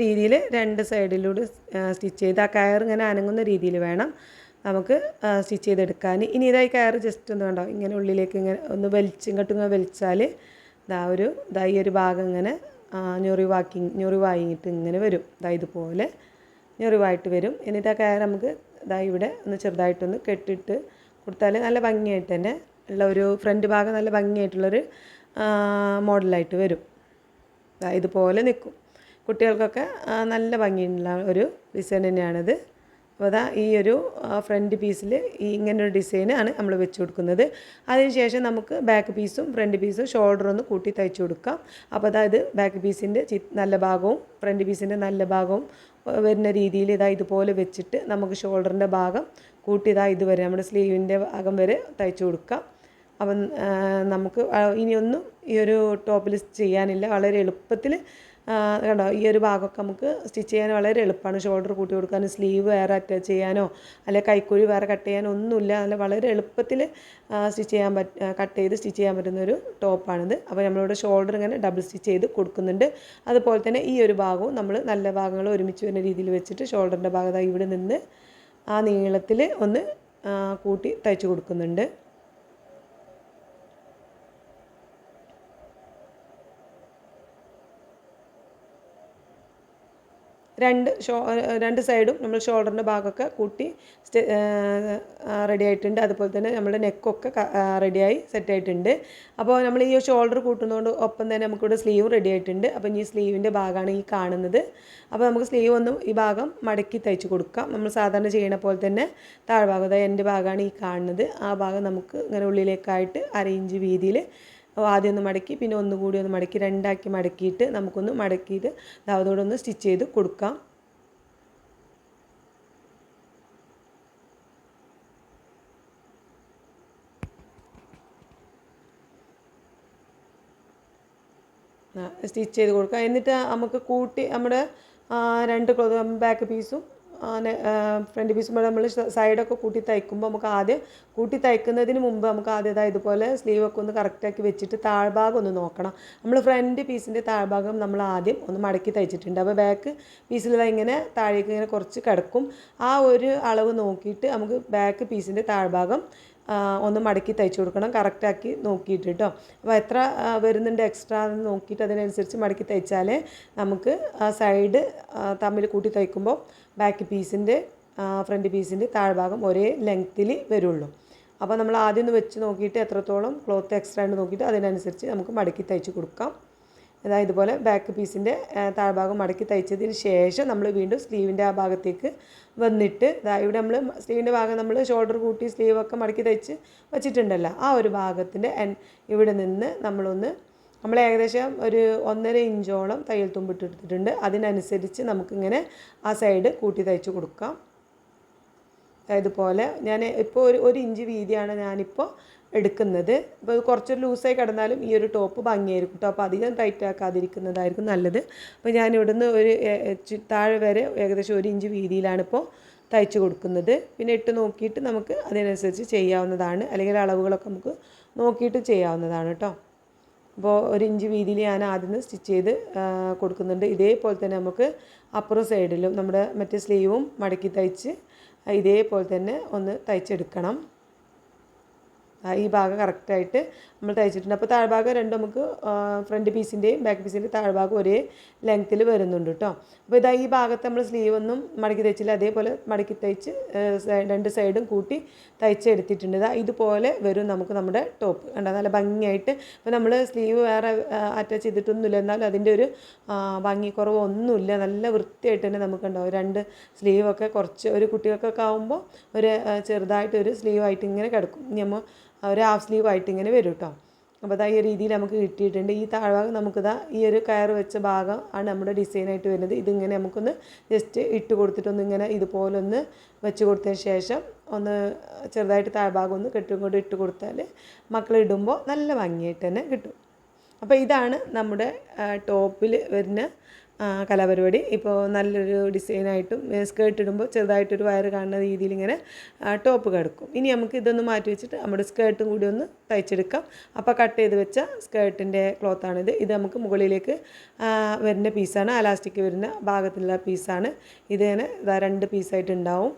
രീതിയിൽ രണ്ട് സൈഡിലൂടെ സ്റ്റിച്ച് ചെയ്ത് ആ കയർ ഇങ്ങനെ അനങ്ങുന്ന രീതിയിൽ വേണം നമുക്ക് സ്റ്റിച്ച് ചെയ്തെടുക്കാൻ. ഇനി ഇതായി കയർ ജസ്റ്റ് ഒന്ന് കണ്ടോ? ഇങ്ങനെ ഉള്ളിലേക്ക് ഇങ്ങനെ ഒന്ന് വലിച്ച് ഇങ്ങോട്ടും ഇങ്ങനെ വലിച്ചാൽ ഇതാ ഒരു ഇതാ ഈ ഒരു ഭാഗം ഇങ്ങനെ ഞൊറിവാക്കി ഞൊറിവായിട്ട് ഇങ്ങനെ വരും. ഇതാ ഇതുപോലെ ഞൊറിവായിട്ട് വരും. എന്നിട്ട് ആ കയർ നമുക്ക് ഇതാ ഇവിടെ ഒന്ന് ചെറുതായിട്ടൊന്ന് കെട്ടിട്ട് കൊടുത്താൽ നല്ല ഭംഗിയായിട്ട് തന്നെ ഉള്ള ഒരു ഫ്രണ്ട് ഭാഗം നല്ല ഭംഗിയായിട്ടുള്ളൊരു മോഡലായിട്ട് വരും. ഇതുപോലെ നിൽക്കും. കുട്ടികൾക്കൊക്കെ നല്ല ഭംഗിയുള്ള ഒരു ഡിസൈൻ തന്നെയാണിത്. അപ്പോൾ അതാ ഈ ഒരു ഫ്രണ്ട് പീസിൽ ഈ ഇങ്ങനൊരു ആണ് നമ്മൾ വെച്ച് കൊടുക്കുന്നത്. അതിനുശേഷം നമുക്ക് ബാക്ക് പീസും ഫ്രണ്ട് പീസും ഷോൾഡർ ഒന്ന് കൂട്ടി തയ്ച്ചു കൊടുക്കാം. അപ്പോൾ അതായത് ബാക്ക് പീസിന്റെ നല്ല ഭാഗവും ഫ്രണ്ട് പീസിന്റെ നല്ല ഭാഗവും വരുന്ന രീതിയിൽ ഇതാ ഇതുപോലെ വെച്ചിട്ട് നമുക്ക് ഷോൾഡറിന്റെ ഭാഗം കൂട്ടി ഇതാ ഇതുവരെ നമ്മുടെ സ്ലീവിന്റെ ഭാഗം വരെ തയ്ച്ചു കൊടുക്കാം. അപ്പം നമുക്ക് ഇനിയൊന്നും ഈ ഒരു ടോപ്പിൽ ചെയ്യാനില്ല. വളരെ എളുപ്പത്തിൽ കണ്ടോ ഈ ഒരു ഭാഗമൊക്കെ നമുക്ക് സ്റ്റിച്ച് ചെയ്യാൻ വളരെ എളുപ്പമാണ്. ഷോൾഡർ കൂട്ടി കൊടുക്കാനും സ്ലീവ് വേറെ അറ്റാച്ച് ചെയ്യാനോ അല്ലെ കൈക്കുഴി വേറെ കട്ട് ചെയ്യാനോ ഒന്നുമില്ല. നല്ല വളരെ എളുപ്പത്തിൽ സ്റ്റിച്ച് ചെയ്യാൻ പറ്റ കട്ട് ചെയ്ത് സ്റ്റിച്ച് ചെയ്യാൻ പറ്റുന്ന ഒരു ടോപ്പാണിത്. അപ്പോൾ നമ്മളിവിടെ ഷോൾഡർ ഇങ്ങനെ ഡബിൾ സ്റ്റിച്ച് ചെയ്ത് കൊടുക്കുന്നുണ്ട്. അതുപോലെ തന്നെ ഈ ഒരു ഭാഗവും നമ്മൾ നല്ല ഭാഗങ്ങൾ ഒരുമിച്ച് വരുന്ന രീതിയിൽ വെച്ചിട്ട് ഷോൾഡറിന്റെ ഭാഗത്ത് ഇവിടെ നിന്ന് ആ നീളത്തിൽ ഒന്ന് കൂട്ടി തയ്ച്ച് കൊടുക്കുന്നുണ്ട്. രണ്ട് ഷോ രണ്ട് സൈഡും നമ്മൾ ഷോൾഡറിന്റെ ഭാഗമൊക്കെ കൂട്ടി റെഡി ആയിട്ടുണ്ട്. അതുപോലെ തന്നെ നമ്മുടെ നെക്കൊക്കെ റെഡിയായി സെറ്റ് ആയിട്ടുണ്ട്. അപ്പോൾ നമ്മൾ ഈ ഷോൾഡർ കൂട്ടുന്നതുകൊണ്ട് ഒപ്പം തന്നെ നമുക്കിവിടെ സ്ലീവ് റെഡി ആയിട്ടുണ്ട്. അപ്പോൾ ഈ സ്ലീവിന്റെ ഭാഗമാണ് ഈ കാണുന്നത്. അപ്പോൾ നമുക്ക് സ്ലീവ് ഒന്നും ഈ ഭാഗം മടക്കി തയ്ച്ച് കൊടുക്കാം. നമ്മൾ സാധാരണ ചെയ്യണ പോലെ തന്നെ താഴ്ഭാഗം അതായത് എന്റെ ഭാഗമാണ് ഈ കാണുന്നത്. ആ ഭാഗം നമുക്ക് ഇങ്ങനെ ഉള്ളിലേക്കായിട്ട് അര ഇഞ്ച് വീതിയിൽ ആദ്യം ഒന്ന് മടക്കി പിന്നെ ഒന്നുകൂടി ഒന്ന് മടക്കി രണ്ടാക്കി മടക്കിയിട്ട് നമുക്കൊന്ന് മടക്കിയിട്ട് ഒന്ന് സ്റ്റിച്ച് ചെയ്ത് കൊടുക്കാം. സ്റ്റിച്ച് ചെയ്ത് കൊടുക്കാം. എന്നിട്ട് നമുക്ക് കൂട്ടി നമ്മുടെ രണ്ട് ബാക്ക് പീസും ഫ്രണ്ട് പീസും നമ്മൾ സൈഡൊക്കെ കൂട്ടി തയ്ക്കുമ്പോൾ നമുക്ക് ആദ്യം കൂട്ടി തയ്ക്കുന്നതിന് മുമ്പ് നമുക്ക് ആദ്യം ഇതാ ഇതുപോലെ സ്ലീവൊക്കെ ഒന്ന് കറക്റ്റാക്കി വെച്ചിട്ട് താഴ്ഭാഗം ഒന്ന് നോക്കണം. നമ്മൾ ഫ്രണ്ട് പീസിന്റെ താഴ്ഭാഗം നമ്മൾ ആദ്യം ഒന്ന് മടക്കി തയ്ച്ചിട്ടുണ്ട്. അപ്പോൾ ബാക്ക് പീസിൽ ഇങ്ങനെ താഴേക്ക് ഇങ്ങനെ കുറച്ച് കിടക്കും. ആ ഒരു അളവ് നോക്കിയിട്ട് നമുക്ക് ബാക്ക് പീസിന്റെ താഴ്ഭാഗം ഒന്ന് മടക്കി തയ്ച്ചു കൊടുക്കണം. കറക്റ്റാക്കി നോക്കിയിട്ട് കേട്ടോ അപ്പോൾ എത്ര വരുന്നുണ്ട് എക്സ്ട്രാ എന്ന് നോക്കിയിട്ട് അതിനനുസരിച്ച് മടക്കി തയ്ച്ചാലേ നമുക്ക് ആ സൈഡ് തമ്മിൽ കൂട്ടി തയ്ക്കുമ്പോൾ ബാക്ക് പീസിന്റെ ഫ്രണ്ട് പീസിന്റെ താഴ്ഭാഗം ഒരേ ലെങ്ത്തിൽ വരുള്ളൂ. അപ്പോൾ നമ്മൾ ആദ്യം ഒന്ന് വെച്ച് നോക്കിയിട്ട് എത്രത്തോളം ക്ലോത്ത് എക്സ്ട്രാ ഉണ്ട് നോക്കിയിട്ട് അതിനനുസരിച്ച് നമുക്ക് മടക്കി തയ്ച്ച് കൊടുക്കാം. അതായത് ഇതുപോലെ ബാക്ക് പീസിന്റെ താഴ്ഭാഗം മടക്കി തയ്ച്ചതിന് ശേഷം നമ്മൾ വീണ്ടും സ്ലീവിന്റെ ആ ഭാഗത്തേക്ക് വന്നിട്ട് ഇവിടെ നമ്മൾ സ്ലീവിന്റെ ഭാഗം നമ്മൾ ഷോൾഡർ കൂട്ടി സ്ലീവൊക്കെ മടക്കി തയ്ച്ച് വെച്ചിട്ടുണ്ടല്ലോ ആ ഒരു ഭാഗത്തിന്റെ ഇവിടെ നിന്ന് നമ്മളൊന്ന് നമ്മൾ ഏകദേശം ഒരു ഒന്നര ഇഞ്ചോളം തയ്യൽ തുമ്പിട്ട് എടുത്തിട്ടുണ്ട് അതിനനുസരിച്ച് നമുക്കിങ്ങനെ ആ സൈഡ് കൂട്ടി തയ്ച്ച് കൊടുക്കാം. ഇതുപോലെ ഞാൻ ഇപ്പോൾ ഒരു ഒരു ഇഞ്ച് വീതിയാണ് ഞാനിപ്പോൾ എടുക്കുന്നത്. ഇപ്പോൾ കുറച്ചൊരു കുറച്ച് ലൂസായി കിടന്നാലും ഈ ഒരു ടോപ്പ് ഭംഗിയായിരിക്കും കേട്ടോ. അപ്പോൾ അധികം ടൈറ്റ് ആക്കാതിരിക്കുന്നതായിരിക്കും നല്ലത്. അപ്പോൾ ഞാൻ ഇവിടുന്ന് ഒരു താഴെ വരെ ഏകദേശം ഒരു ഇഞ്ച് വീതിയിലാണ് ഇപ്പോൾ തയ്ച്ച് കൊടുക്കുന്നത്. പിന്നെ ഇട്ട് നോക്കിയിട്ട് നമുക്ക് അതിനനുസരിച്ച് ചെയ്യാവുന്നതാണ്. അല്ലെങ്കിൽ അളവുകളൊക്കെ നമുക്ക് നോക്കിയിട്ട് ചെയ്യാവുന്നതാണ് കേട്ടോ. അപ്പോൾ ഒരു ഇഞ്ച് വീതിയിൽ ഞാൻ ആദ്യം സ്റ്റിച്ച് ചെയ്ത് കൊടുക്കുന്നുണ്ട്. ഇതേപോലെ തന്നെ നമുക്ക് അപ്പുറം സൈഡിലും നമ്മുടെ മറ്റേ സ്ലീവും മടക്കി തയ്ച്ച് ഇതേപോലെ തന്നെ ഒന്ന് തയ്ച്ചെടുക്കണം. ഈ ഭാഗം കറക്റ്റായിട്ട് നമ്മൾ തയ്ച്ചിട്ടുണ്ട്. അപ്പോൾ താഴ്ഭാഗം രണ്ടും നമുക്ക് ഫ്രണ്ട് പീസിന്റെയും ബാക്ക് പീസിന്റെയും താഴ്ഭാഗം ഒരേ ലെങ്ത്തിൽ വരുന്നുണ്ട് കേട്ടോ അപ്പോൾ ഇതാ ഈ ഭാഗത്ത് നമ്മൾ സ്ലീവ് ഒന്നും മടക്കി തയ്ച്ചില്ല. അതേപോലെ മടക്കി തയ്ച്ച് രണ്ട് സൈഡും കൂട്ടി തയ്ച്ചെടുത്തിട്ടുണ്ട്. ഇതാ ഇതുപോലെ വരും നമുക്ക് നമ്മുടെ ടോപ്പ് കണ്ടോ? നല്ല ഭംഗിയായിട്ട്. ഇപ്പോൾ നമ്മൾ സ്ലീവ് വേറെ അറ്റാച്ച് ചെയ്തിട്ടൊന്നുമില്ല. എന്നാലും അതിന്റെ ഒരു ഭംഗി കുറവൊന്നുമില്ല നല്ല വൃത്തിയായിട്ട് തന്നെ നമുക്കുണ്ടാവും രണ്ട് സ്ലീവൊക്കെ കുറച്ച് ഒരു കുട്ടികൾക്കൊക്കെ ആകുമ്പോൾ ഒരു ചെറുതായിട്ട് ഒരു സ്ലീവായിട്ട് ഇങ്ങനെ കിടക്കും. നമ്മൾ ഒരു ഹാഫ് സ്ലീവ് ആയിട്ട് ഇങ്ങനെ വരും കേട്ടോ അപ്പോൾ ഇതാ ഈ രീതിയിൽ നമുക്ക് കിട്ടിയിട്ടുണ്ട്. ഈ താഴ്ഭാഗം നമുക്കിതാ ഈ ഒരു കയർ വെച്ച ഭാഗം ആണ് നമ്മുടെ ഡിസൈനായിട്ട് വരുന്നത്. ഇതിങ്ങനെ നമുക്കൊന്ന് ജസ്റ്റ് ഇട്ട് കൊടുത്തിട്ടൊന്ന് ഇങ്ങനെ ഇതുപോലെ ഒന്ന് വെച്ച് കൊടുത്തതിന് ശേഷം ഒന്ന് ചെറുതായിട്ട് താഴ്ഭാഗം ഒന്ന് കെട്ടും കൊണ്ട് ഇട്ട് കൊടുത്താൽ മക്കൾ ഇടുമ്പോൾ നല്ല ഭംഗിയായിട്ട് തന്നെ കിട്ടും. അപ്പോൾ ഇതാണ് നമ്മുടെ ടോപ്പിൽ വരുന്ന കലാപരിപാടി. ഇപ്പോൾ നല്ലൊരു ഡിസൈനായിട്ടും സ്കേർട്ട് ഇടുമ്പോൾ ചെറുതായിട്ടൊരു വയർ കാണുന്ന രീതിയിൽ ഇങ്ങനെ ടോപ്പ് കിടക്കും. ഇനി നമുക്ക് ഇതൊന്ന് മാറ്റി വെച്ചിട്ട് നമ്മുടെ സ്കേർട്ടും കൂടി ഒന്ന് തയ്ച്ചെടുക്കാം. അപ്പോൾ കട്ട് ചെയ്ത് വെച്ച സ്കേർട്ടിന്റെ ക്ലോത്താണിത് ഇത്. നമുക്ക് മുകളിലേക്ക് വരുന്ന പീസാണ്. അലാസ്റ്റിക് വരുന്ന ഭാഗത്തുള്ള പീസാണ്. ഇത് രണ്ട് പീസായിട്ട് ഉണ്ടാവും.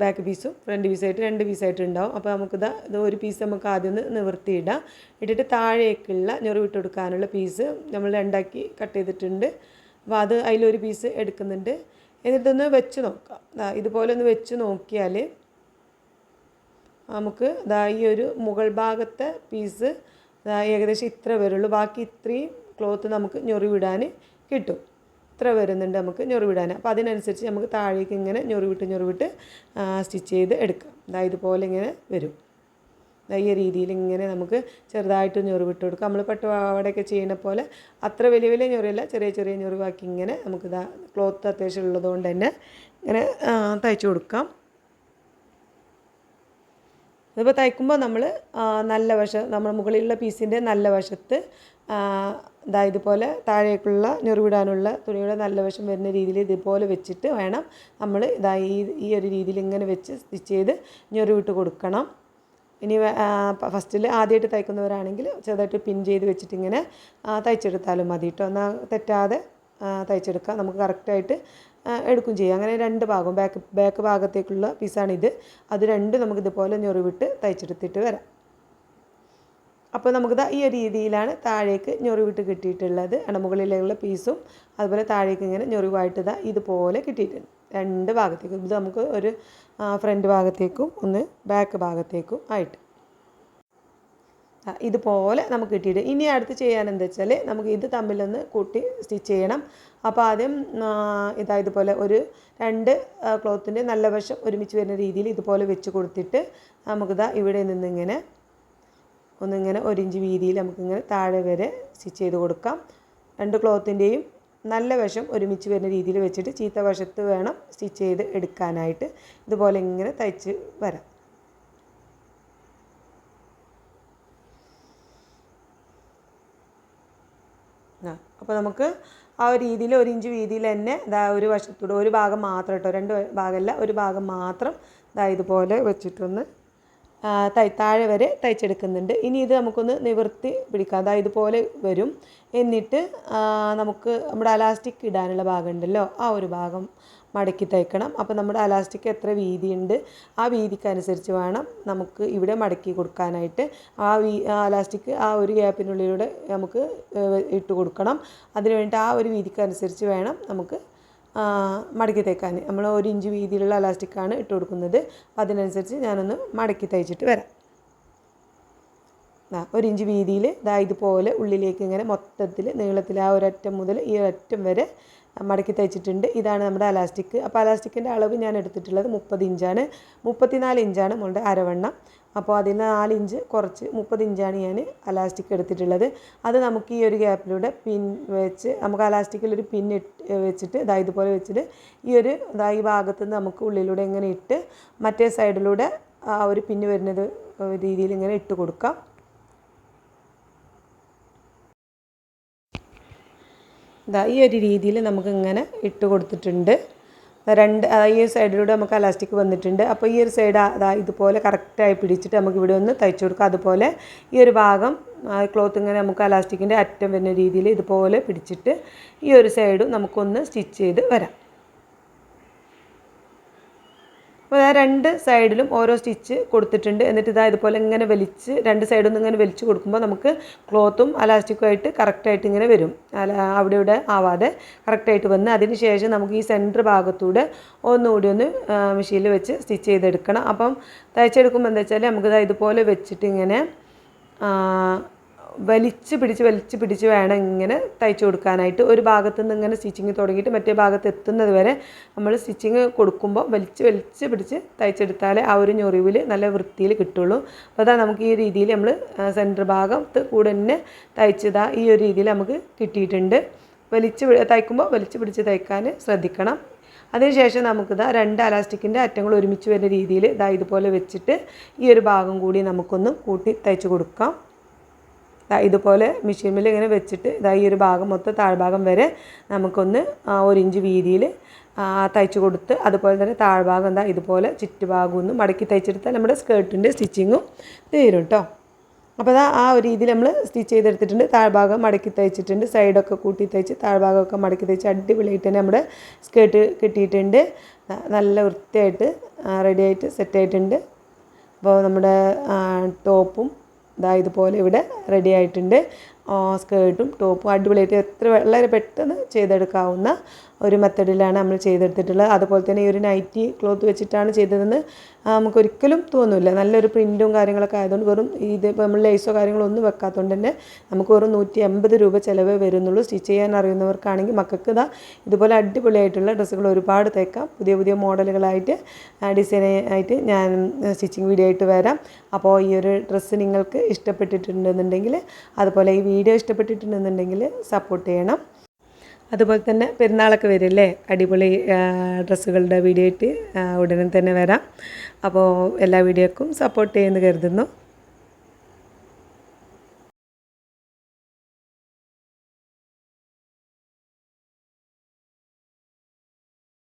ബാക്ക് പീസും ഫ്രണ്ട് പീസായിട്ട് രണ്ട് പീസായിട്ട് ഉണ്ടാവും അപ്പോൾ നമുക്കിത് ഇത് ഒരു പീസ് നമുക്ക് ആദ്യം ഒന്ന് നിവർത്തിയിടാം. ഇട്ടിട്ട് താഴേക്കുള്ള ഞൊറിവിട്ട് കൊടുക്കാനുള്ള പീസ് നമ്മൾ രണ്ടാക്കി കട്ട് ചെയ്തിട്ടുണ്ട്. അപ്പോൾ അത് അതിലൊരു പീസ് എടുക്കുന്നുണ്ട്. എന്നിട്ടൊന്ന് വെച്ച് നോക്കാം. ഇതുപോലെ ഒന്ന് വെച്ച് നോക്കിയാൽ നമുക്ക് ഇതാ ഈ ഒരു മുകൾ ഭാഗത്തെ പീസ് ഏകദേശം ഇത്ര വരുള്ളൂ. ബാക്കി ഇത്രയും ക്ലോത്ത് നമുക്ക് ഞൊറി വിടാൻ കിട്ടും. ഇത്ര വരുന്നുണ്ട് നമുക്ക് ഞൊറിവിടാൻ. അപ്പോൾ അതിനനുസരിച്ച് നമുക്ക് താഴേക്ക് ഇങ്ങനെ ഞൊറിവിട്ട് ഞൊറിവിട്ട് സ്റ്റിച്ച് ചെയ്ത് എടുക്കാം. ദാ ഇതുപോലെ ഇങ്ങനെ വരും. ഈ രീതിയിൽ ഇങ്ങനെ നമുക്ക് ചെറുതായിട്ട് ഞൊറിവിട്ട് കൊടുക്കാം. നമ്മൾ പട്ടുപാവടയൊക്കെ ചെയ്യുന്ന പോലെ അത്ര വലിയ വലിയ ഞൊറിയല്ല ചെറിയ ചെറിയ ഞൊറിവാക്കി ഇങ്ങനെ നമുക്ക് ഇതാ ക്ലോത്ത് അത്യാവശ്യം ഉള്ളതുകൊണ്ട് തന്നെ ഇങ്ങനെ തയ്ച്ചു കൊടുക്കാം. അതിപ്പോൾ തയ്ക്കുമ്പോൾ നമ്മൾ നല്ല വശം നമ്മുടെ മുകളിലുള്ള പീസിന്റെ നല്ല വശത്ത് ദാ ഇതുപോലെ താഴേക്കുള്ള ഞൊറിവിടാനുള്ള തുണിയുടെ നല്ല വശം വരുന്ന രീതിയിൽ ഇതുപോലെ വെച്ചിട്ട് വേണം നമ്മൾ ഇതാ ഈ ഈ ഒരു രീതിയിൽ ഇങ്ങനെ വെച്ച് സ്റ്റിച്ച് ചെയ്ത് ഞൊറിവിട്ട് കൊടുക്കണം. ഇനി ഫസ്റ്റിൽ ആദ്യമായിട്ട് തയ്ക്കുന്നവരാണെങ്കിൽ ചെറുതായിട്ട് പിൻ ചെയ്ത് വെച്ചിട്ട് ഇങ്ങനെ തയ്ച്ചെടുത്താലും മതി കേട്ടോ എന്നാൽ തെറ്റാതെ തയ്ച്ചെടുക്കാം. നമുക്ക് കറക്റ്റായിട്ട് എടുക്കും ചെയ്യാം. അങ്ങനെ രണ്ട് ഭാഗവും. ബാക്ക് ബാക്ക് ഭാഗത്തേക്കുള്ള പീസാണിത് അത് രണ്ട് നമുക്ക് ഇതുപോലെ ഞൊറിവിട്ട് തയ്ച്ചെടുത്തിട്ട് വരാം. അപ്പോൾ നമുക്കിത് ഈ ഒരു രീതിയിലാണ് താഴേക്ക് ഞൊറിവിട്ട് കിട്ടിയിട്ടുള്ളത്. അണ മുകളിലുള്ള പീസും അതുപോലെ താഴേക്ക് ഇങ്ങനെ ഞൊറിവായിട്ട് ഇതാ ഇതുപോലെ കിട്ടിയിട്ടുണ്ട്. രണ്ട് ഭാഗത്തേക്കും. ഇത് നമുക്ക് ഒരു ഫ്രണ്ട് ഭാഗത്തേക്കും ഒന്ന് ബാക്ക് ഭാഗത്തേക്കും ആയിട്ട്. ഇതുപോലെ നമുക്ക് കിട്ടിയിട്ട്. ഇനി അടുത്ത് ചെയ്യാൻ എന്താ വെച്ചാൽ നമുക്ക് ഇത് തമ്മിലൊന്ന് കൂട്ടി സ്റ്റിച്ച് ചെയ്യണം. അപ്പോൾ ആദ്യം ഇതാ ഇതുപോലെ ഒരു രണ്ട് ക്ലോത്തിന്റെ നല്ല വശം ഒരുമിച്ച് വരുന്ന രീതിയിൽ ഇതുപോലെ വെച്ച് കൊടുത്തിട്ട് നമുക്കിതാ ഇവിടെ നിന്നിങ്ങനെ ഒന്നിങ്ങനെ ഒരു ഇഞ്ച് വീതിയിൽ നമുക്കിങ്ങനെ താഴെ വരെ സ്റ്റിച്ച് ചെയ്ത് കൊടുക്കാം. രണ്ട് ക്ലോത്തിന്റെയും നല്ല വശം ഒരുമിച്ച് വരുന്ന രീതിയിൽ വെച്ചിട്ട് ചീത്ത വശത്ത് വേണം സ്റ്റിച്ച് ചെയ്ത് എടുക്കാനായിട്ട്. ഇതുപോലെ ഇങ്ങനെ തയ്ച്ച് വരാം. അപ്പോൾ നമുക്ക് ആ ഒരു രീതിയിൽ ഒരു ഇഞ്ച് വീതിയിൽ തന്നെ ഇതാ ഒരു വശത്തൂടെ ഒരു ഭാഗം മാത്രം കേട്ടോ രണ്ട് ഭാഗമല്ല ഒരു ഭാഗം മാത്രം ഇതാ ഇതുപോലെ വെച്ചിട്ടൊന്ന് തൈ താഴെ വരെ തയ്ച്ചെടുക്കുന്നുണ്ട്. ഇനി ഇത് നമുക്കൊന്ന് നിവർത്തി പിടിക്കാം. അതായത് ഇതുപോലെ വരും. എന്നിട്ട് നമുക്ക് നമ്മുടെ അലാസ്റ്റിക് ഇടാനുള്ള ഭാഗം ഉണ്ടല്ലോ ആ ഒരു ഭാഗം മടക്കി തയ്ക്കണം. അപ്പോൾ നമ്മുടെ അലാസ്റ്റിക് എത്ര വീതിയുണ്ട് ആ വീതിക്കനുസരിച്ച് വേണം നമുക്ക് ഇവിടെ മടക്കി കൊടുക്കാനായിട്ട്. ആ വീ അലാസ്റ്റിക് ആ ഒരു ഗ്യാപ്പിനുള്ളിലൂടെ നമുക്ക് ഇട്ട് കൊടുക്കണം. അതിന് വേണ്ടി ആ ഒരു വീതിക്കനുസരിച്ച് വേണം നമുക്ക് മടക്കി തയ്ക്കാൻ നമ്മൾ ഒരു ഇഞ്ച് വീതിയിലുള്ള അലാസ്റ്റിക്കാണ് ഇട്ട് കൊടുക്കുന്നത്. അപ്പം അതിനനുസരിച്ച് ഞാനൊന്ന് മടക്കി തയ്ച്ചിട്ട് വരാം. ഒരു ഇഞ്ച് വീതിയിൽ ഇതാ ഇതുപോലെ ഉള്ളിലേക്ക് ഇങ്ങനെ മൊത്തത്തിൽ നീളത്തിൽ ആ ഒരറ്റം മുതൽ ഈ ഒരറ്റം വരെ മടക്കി തയ്ച്ചിട്ടുണ്ട് ഇതാണ് നമ്മുടെ അലാസ്റ്റിക് അപ്പോൾ അലാസ്റ്റിക്കിന്റെ അളവ് ഞാൻ എടുത്തിട്ടുള്ളത് മുപ്പത് ഇഞ്ചാണ്. മുപ്പത്തിനാല് ഇഞ്ചാണ് നമ്മളുടെ അരവണ്ണം. അപ്പോൾ അതിൽ നാലിഞ്ച് കുറച്ച് മുപ്പത് ഇഞ്ചാണ് ഞാൻ അലാസ്റ്റിക് എടുത്തിട്ടുള്ളത്. അത് നമുക്ക് ഈ ഒരു ഗ്യാപ്പിലൂടെ പിൻ വെച്ച് നമുക്ക് അലാസ്റ്റിക്കിൽ ഒരു പിൻ ഇട്ട് വെച്ചിട്ട് ഇതാ ഇതുപോലെ വെച്ചിട്ട് ഈ ഒരു ഇതാ ഈ ഭാഗത്ത് നമുക്ക് ഉള്ളിലൂടെ ഇങ്ങനെ ഇട്ട് മറ്റേ സൈഡിലൂടെ ആ ഒരു പിൻ വരുന്നത് രീതിയിൽ ഇങ്ങനെ ഇട്ട് കൊടുക്കാം. ഇതാ ഈ ഒരു രീതിയിൽ നമുക്കിങ്ങനെ ഇട്ട് കൊടുത്തിട്ടുണ്ട്. രണ്ട് ഈ ഈ സൈഡിലൂടെ നമുക്ക് അലാസ്റ്റിക് വന്നിട്ടുണ്ട്. അപ്പോൾ ഈ ഒരു സൈഡ് അതാ ഇതുപോലെ കറക്റ്റായി പിടിച്ചിട്ട് നമുക്ക് ഇവിടെ ഒന്ന് തയ്ച്ചു കൊടുക്കാം. അതുപോലെ ഈ ഒരു ഭാഗം ക്ലോത്ത് ഇങ്ങനെ നമുക്ക് അലാസ്റ്റിക്കിന്റെ അറ്റം വരുന്ന രീതിയിൽ ഇതുപോലെ പിടിച്ചിട്ട് ഈ ഒരു സൈഡും നമുക്കൊന്ന് സ്റ്റിച്ച് ചെയ്ത് വരാം. അപ്പോൾ ഞാൻ രണ്ട് സൈഡിലും ഓരോ സ്റ്റിച്ച് കൊടുത്തിട്ടുണ്ട്. എന്നിട്ട് ഇതാ ഇതുപോലെ ഇങ്ങനെ വലിച്ച് രണ്ട് സൈഡിൽ നിന്ന് ഇങ്ങനെ വലിച്ച് കൊടുക്കുമ്പോൾ നമുക്ക് ക്ലോത്തും അലാസ്റ്റിക്കും ആയിട്ട് കറക്റ്റായിട്ട് ഇങ്ങനെ വരും. അല അവിടെ ഇവിടെ ആവാതെ കറക്റ്റായിട്ട് വന്ന് അതിന് ശേഷം നമുക്ക് ഈ സെന്റർ ഭാഗത്തൂടെ ഒന്നുകൂടി ഒന്ന് മെഷീനിൽ വെച്ച് സ്റ്റിച്ച് ചെയ്തെടുക്കണം. അപ്പം തയ്ച്ചെടുക്കുമ്പോൾ എന്താ വെച്ചാൽ നമുക്ക് ഇതാ ഇതുപോലെ വെച്ചിട്ട് ഇങ്ങനെ വലിച്ച് പിടിച്ച് വലിച്ച് പിടിച്ച് വേണം ഇങ്ങനെ തയ്ച്ചു കൊടുക്കാനായിട്ട്. ഒരു ഭാഗത്ത് നിന്ന് ഇങ്ങനെ സ്റ്റിച്ചിങ് തുടങ്ങിയിട്ട് മറ്റേ ഭാഗത്ത് എത്തുന്നത് വരെ നമ്മൾ സ്റ്റിച്ചിങ് കൊടുക്കുമ്പോൾ വലിച്ച് വലിച്ച് പിടിച്ച് തയ്ച്ചെടുത്താലേ ആ ഒരു ഞൊറിവിൽ നല്ല വൃത്തിയിൽ കിട്ടുള്ളൂ. അപ്പോൾ അതാ നമുക്ക് ഈ രീതിയിൽ നമ്മൾ സെന്റർ ഭാഗത്ത് കൂടെ തന്നെ തയ്ച്ചതാ ഈ ഒരു രീതിയിൽ നമുക്ക് കിട്ടിയിട്ടുണ്ട്. വലിച്ച് തയ്ക്കുമ്പോൾ വലിച്ച് പിടിച്ച് തയ്ക്കാൻ ശ്രദ്ധിക്കണം. അതിനുശേഷം നമുക്കിതാ രണ്ട് അലാസ്റ്റിക്കിന്റെ അറ്റങ്ങൾ ഒരുമിച്ച് വരുന്ന രീതിയിൽ ഇതാ ഇതുപോലെ വെച്ചിട്ട് ഈ ഒരു ഭാഗം കൂടി നമുക്കൊന്ന് കൂട്ടി തയ്ച്ച് കൊടുക്കാം. ദാ മെഷീൻ മെഷീനിൽ ഇങ്ങനെ വെച്ചിട്ട് ഇതാ ഈ ഒരു ഭാഗം മൊത്തം താഴ്ഭാഗം വരെ നമുക്കൊന്ന് ഒരു ഇഞ്ച് വീതിയിൽ തയ്ച്ചു കൊടുത്ത് അതുപോലെ തന്നെ താഴ്ഭാഗം എന്താ ഇതുപോലെ ചുറ്റുഭാഗം ഒന്ന് മടക്കി തയ്ച്ചെടുത്താൽ നമ്മുടെ സ്കേർട്ടിന്റെ സ്റ്റിച്ചിങ്ങും തീരും കേട്ടോ അപ്പോൾ അതാ ആ ഒരു രീതിയിൽ നമ്മൾ സ്റ്റിച്ച് ചെയ്തെടുത്തിട്ടുണ്ട്. താഴ്ഭാഗം മടക്കി തയ്ച്ചിട്ടുണ്ട്. സൈഡൊക്കെ കൂട്ടി തയ്ച്ച് താഴ്ഭാഗമൊക്കെ മടക്കി തയ്ച്ച് അടിപൊളിയായിട്ട് തന്നെ നമ്മുടെ സ്കേർട്ട് കിട്ടിയിട്ടുണ്ട്. നല്ല വൃത്തിയായിട്ട് റെഡി ആയിട്ട് സെറ്റ് ആയിട്ടുണ്ട്. അപ്പോൾ നമ്മുടെ ടോപ്പും ഇതാ ഇതുപോലെ ഇവിടെ റെഡി ആയിട്ടുണ്ട്. സ്കേർട്ടും ടോപ്പും അടിപൊളിയായിട്ട് എത്ര വളരെ പെട്ടെന്ന് ചെയ്തെടുക്കാവുന്ന ഒരു മെത്തഡിലാണ് നമ്മൾ ചെയ്തെടുത്തിട്ടുള്ളത്. അതുപോലെ തന്നെ ഈ ഒരു നൈറ്റി ക്ലോത്ത് വെച്ചിട്ടാണ് ചെയ്തതെന്ന് നമുക്കൊരിക്കലും തോന്നില്ല. നല്ലൊരു പ്രിന്റും കാര്യങ്ങളൊക്കെ ആയതുകൊണ്ട് വെറും ഇത് നമ്മൾ ലേസോ കാര്യങ്ങളോ ഒന്നും വെക്കാത്തതുകൊണ്ട് തന്നെ നമുക്ക് വെറും നൂറ്റി അമ്പത് രൂപ ചിലവേ വരുന്നുള്ളൂ. സ്റ്റിച്ച് ചെയ്യാൻ അറിയുന്നവർക്കാണെങ്കിൽ മക്കൾക്ക് ഇതാ ഇതുപോലെ അടിപൊളിയായിട്ടുള്ള ഡ്രസ്സുകൾ ഒരുപാട് തേക്കാം. പുതിയ പുതിയ മോഡലുകളായിട്ട് ഡിസൈൻ ആയിട്ട് ഞാൻ സ്റ്റിച്ചിങ് വീഡിയോ ആയിട്ട് വരാം. അപ്പോൾ ഈ ഒരു ഡ്രസ്സ് നിങ്ങൾക്ക് ഇഷ്ടപ്പെട്ടിട്ടുണ്ടെന്നുണ്ടെങ്കിൽ അതുപോലെ ഈ വീഡിയോ ഇഷ്ടപ്പെട്ടിട്ടുണ്ടെന്നുണ്ടെങ്കിൽ സപ്പോർട്ട് ചെയ്യണം. അതുപോലെ തന്നെ പെരുന്നാളൊക്കെ വരില്ലേ? അടിപൊളി ഡ്രസ്സുകളുടെ വീഡിയോ ആയിട്ട് ഉടനെ തന്നെ വരാം. അപ്പോൾ എല്ലാ വീഡിയോക്കും സപ്പോർട്ട് ചെയ്യുമെന്ന് കരുതുന്നു.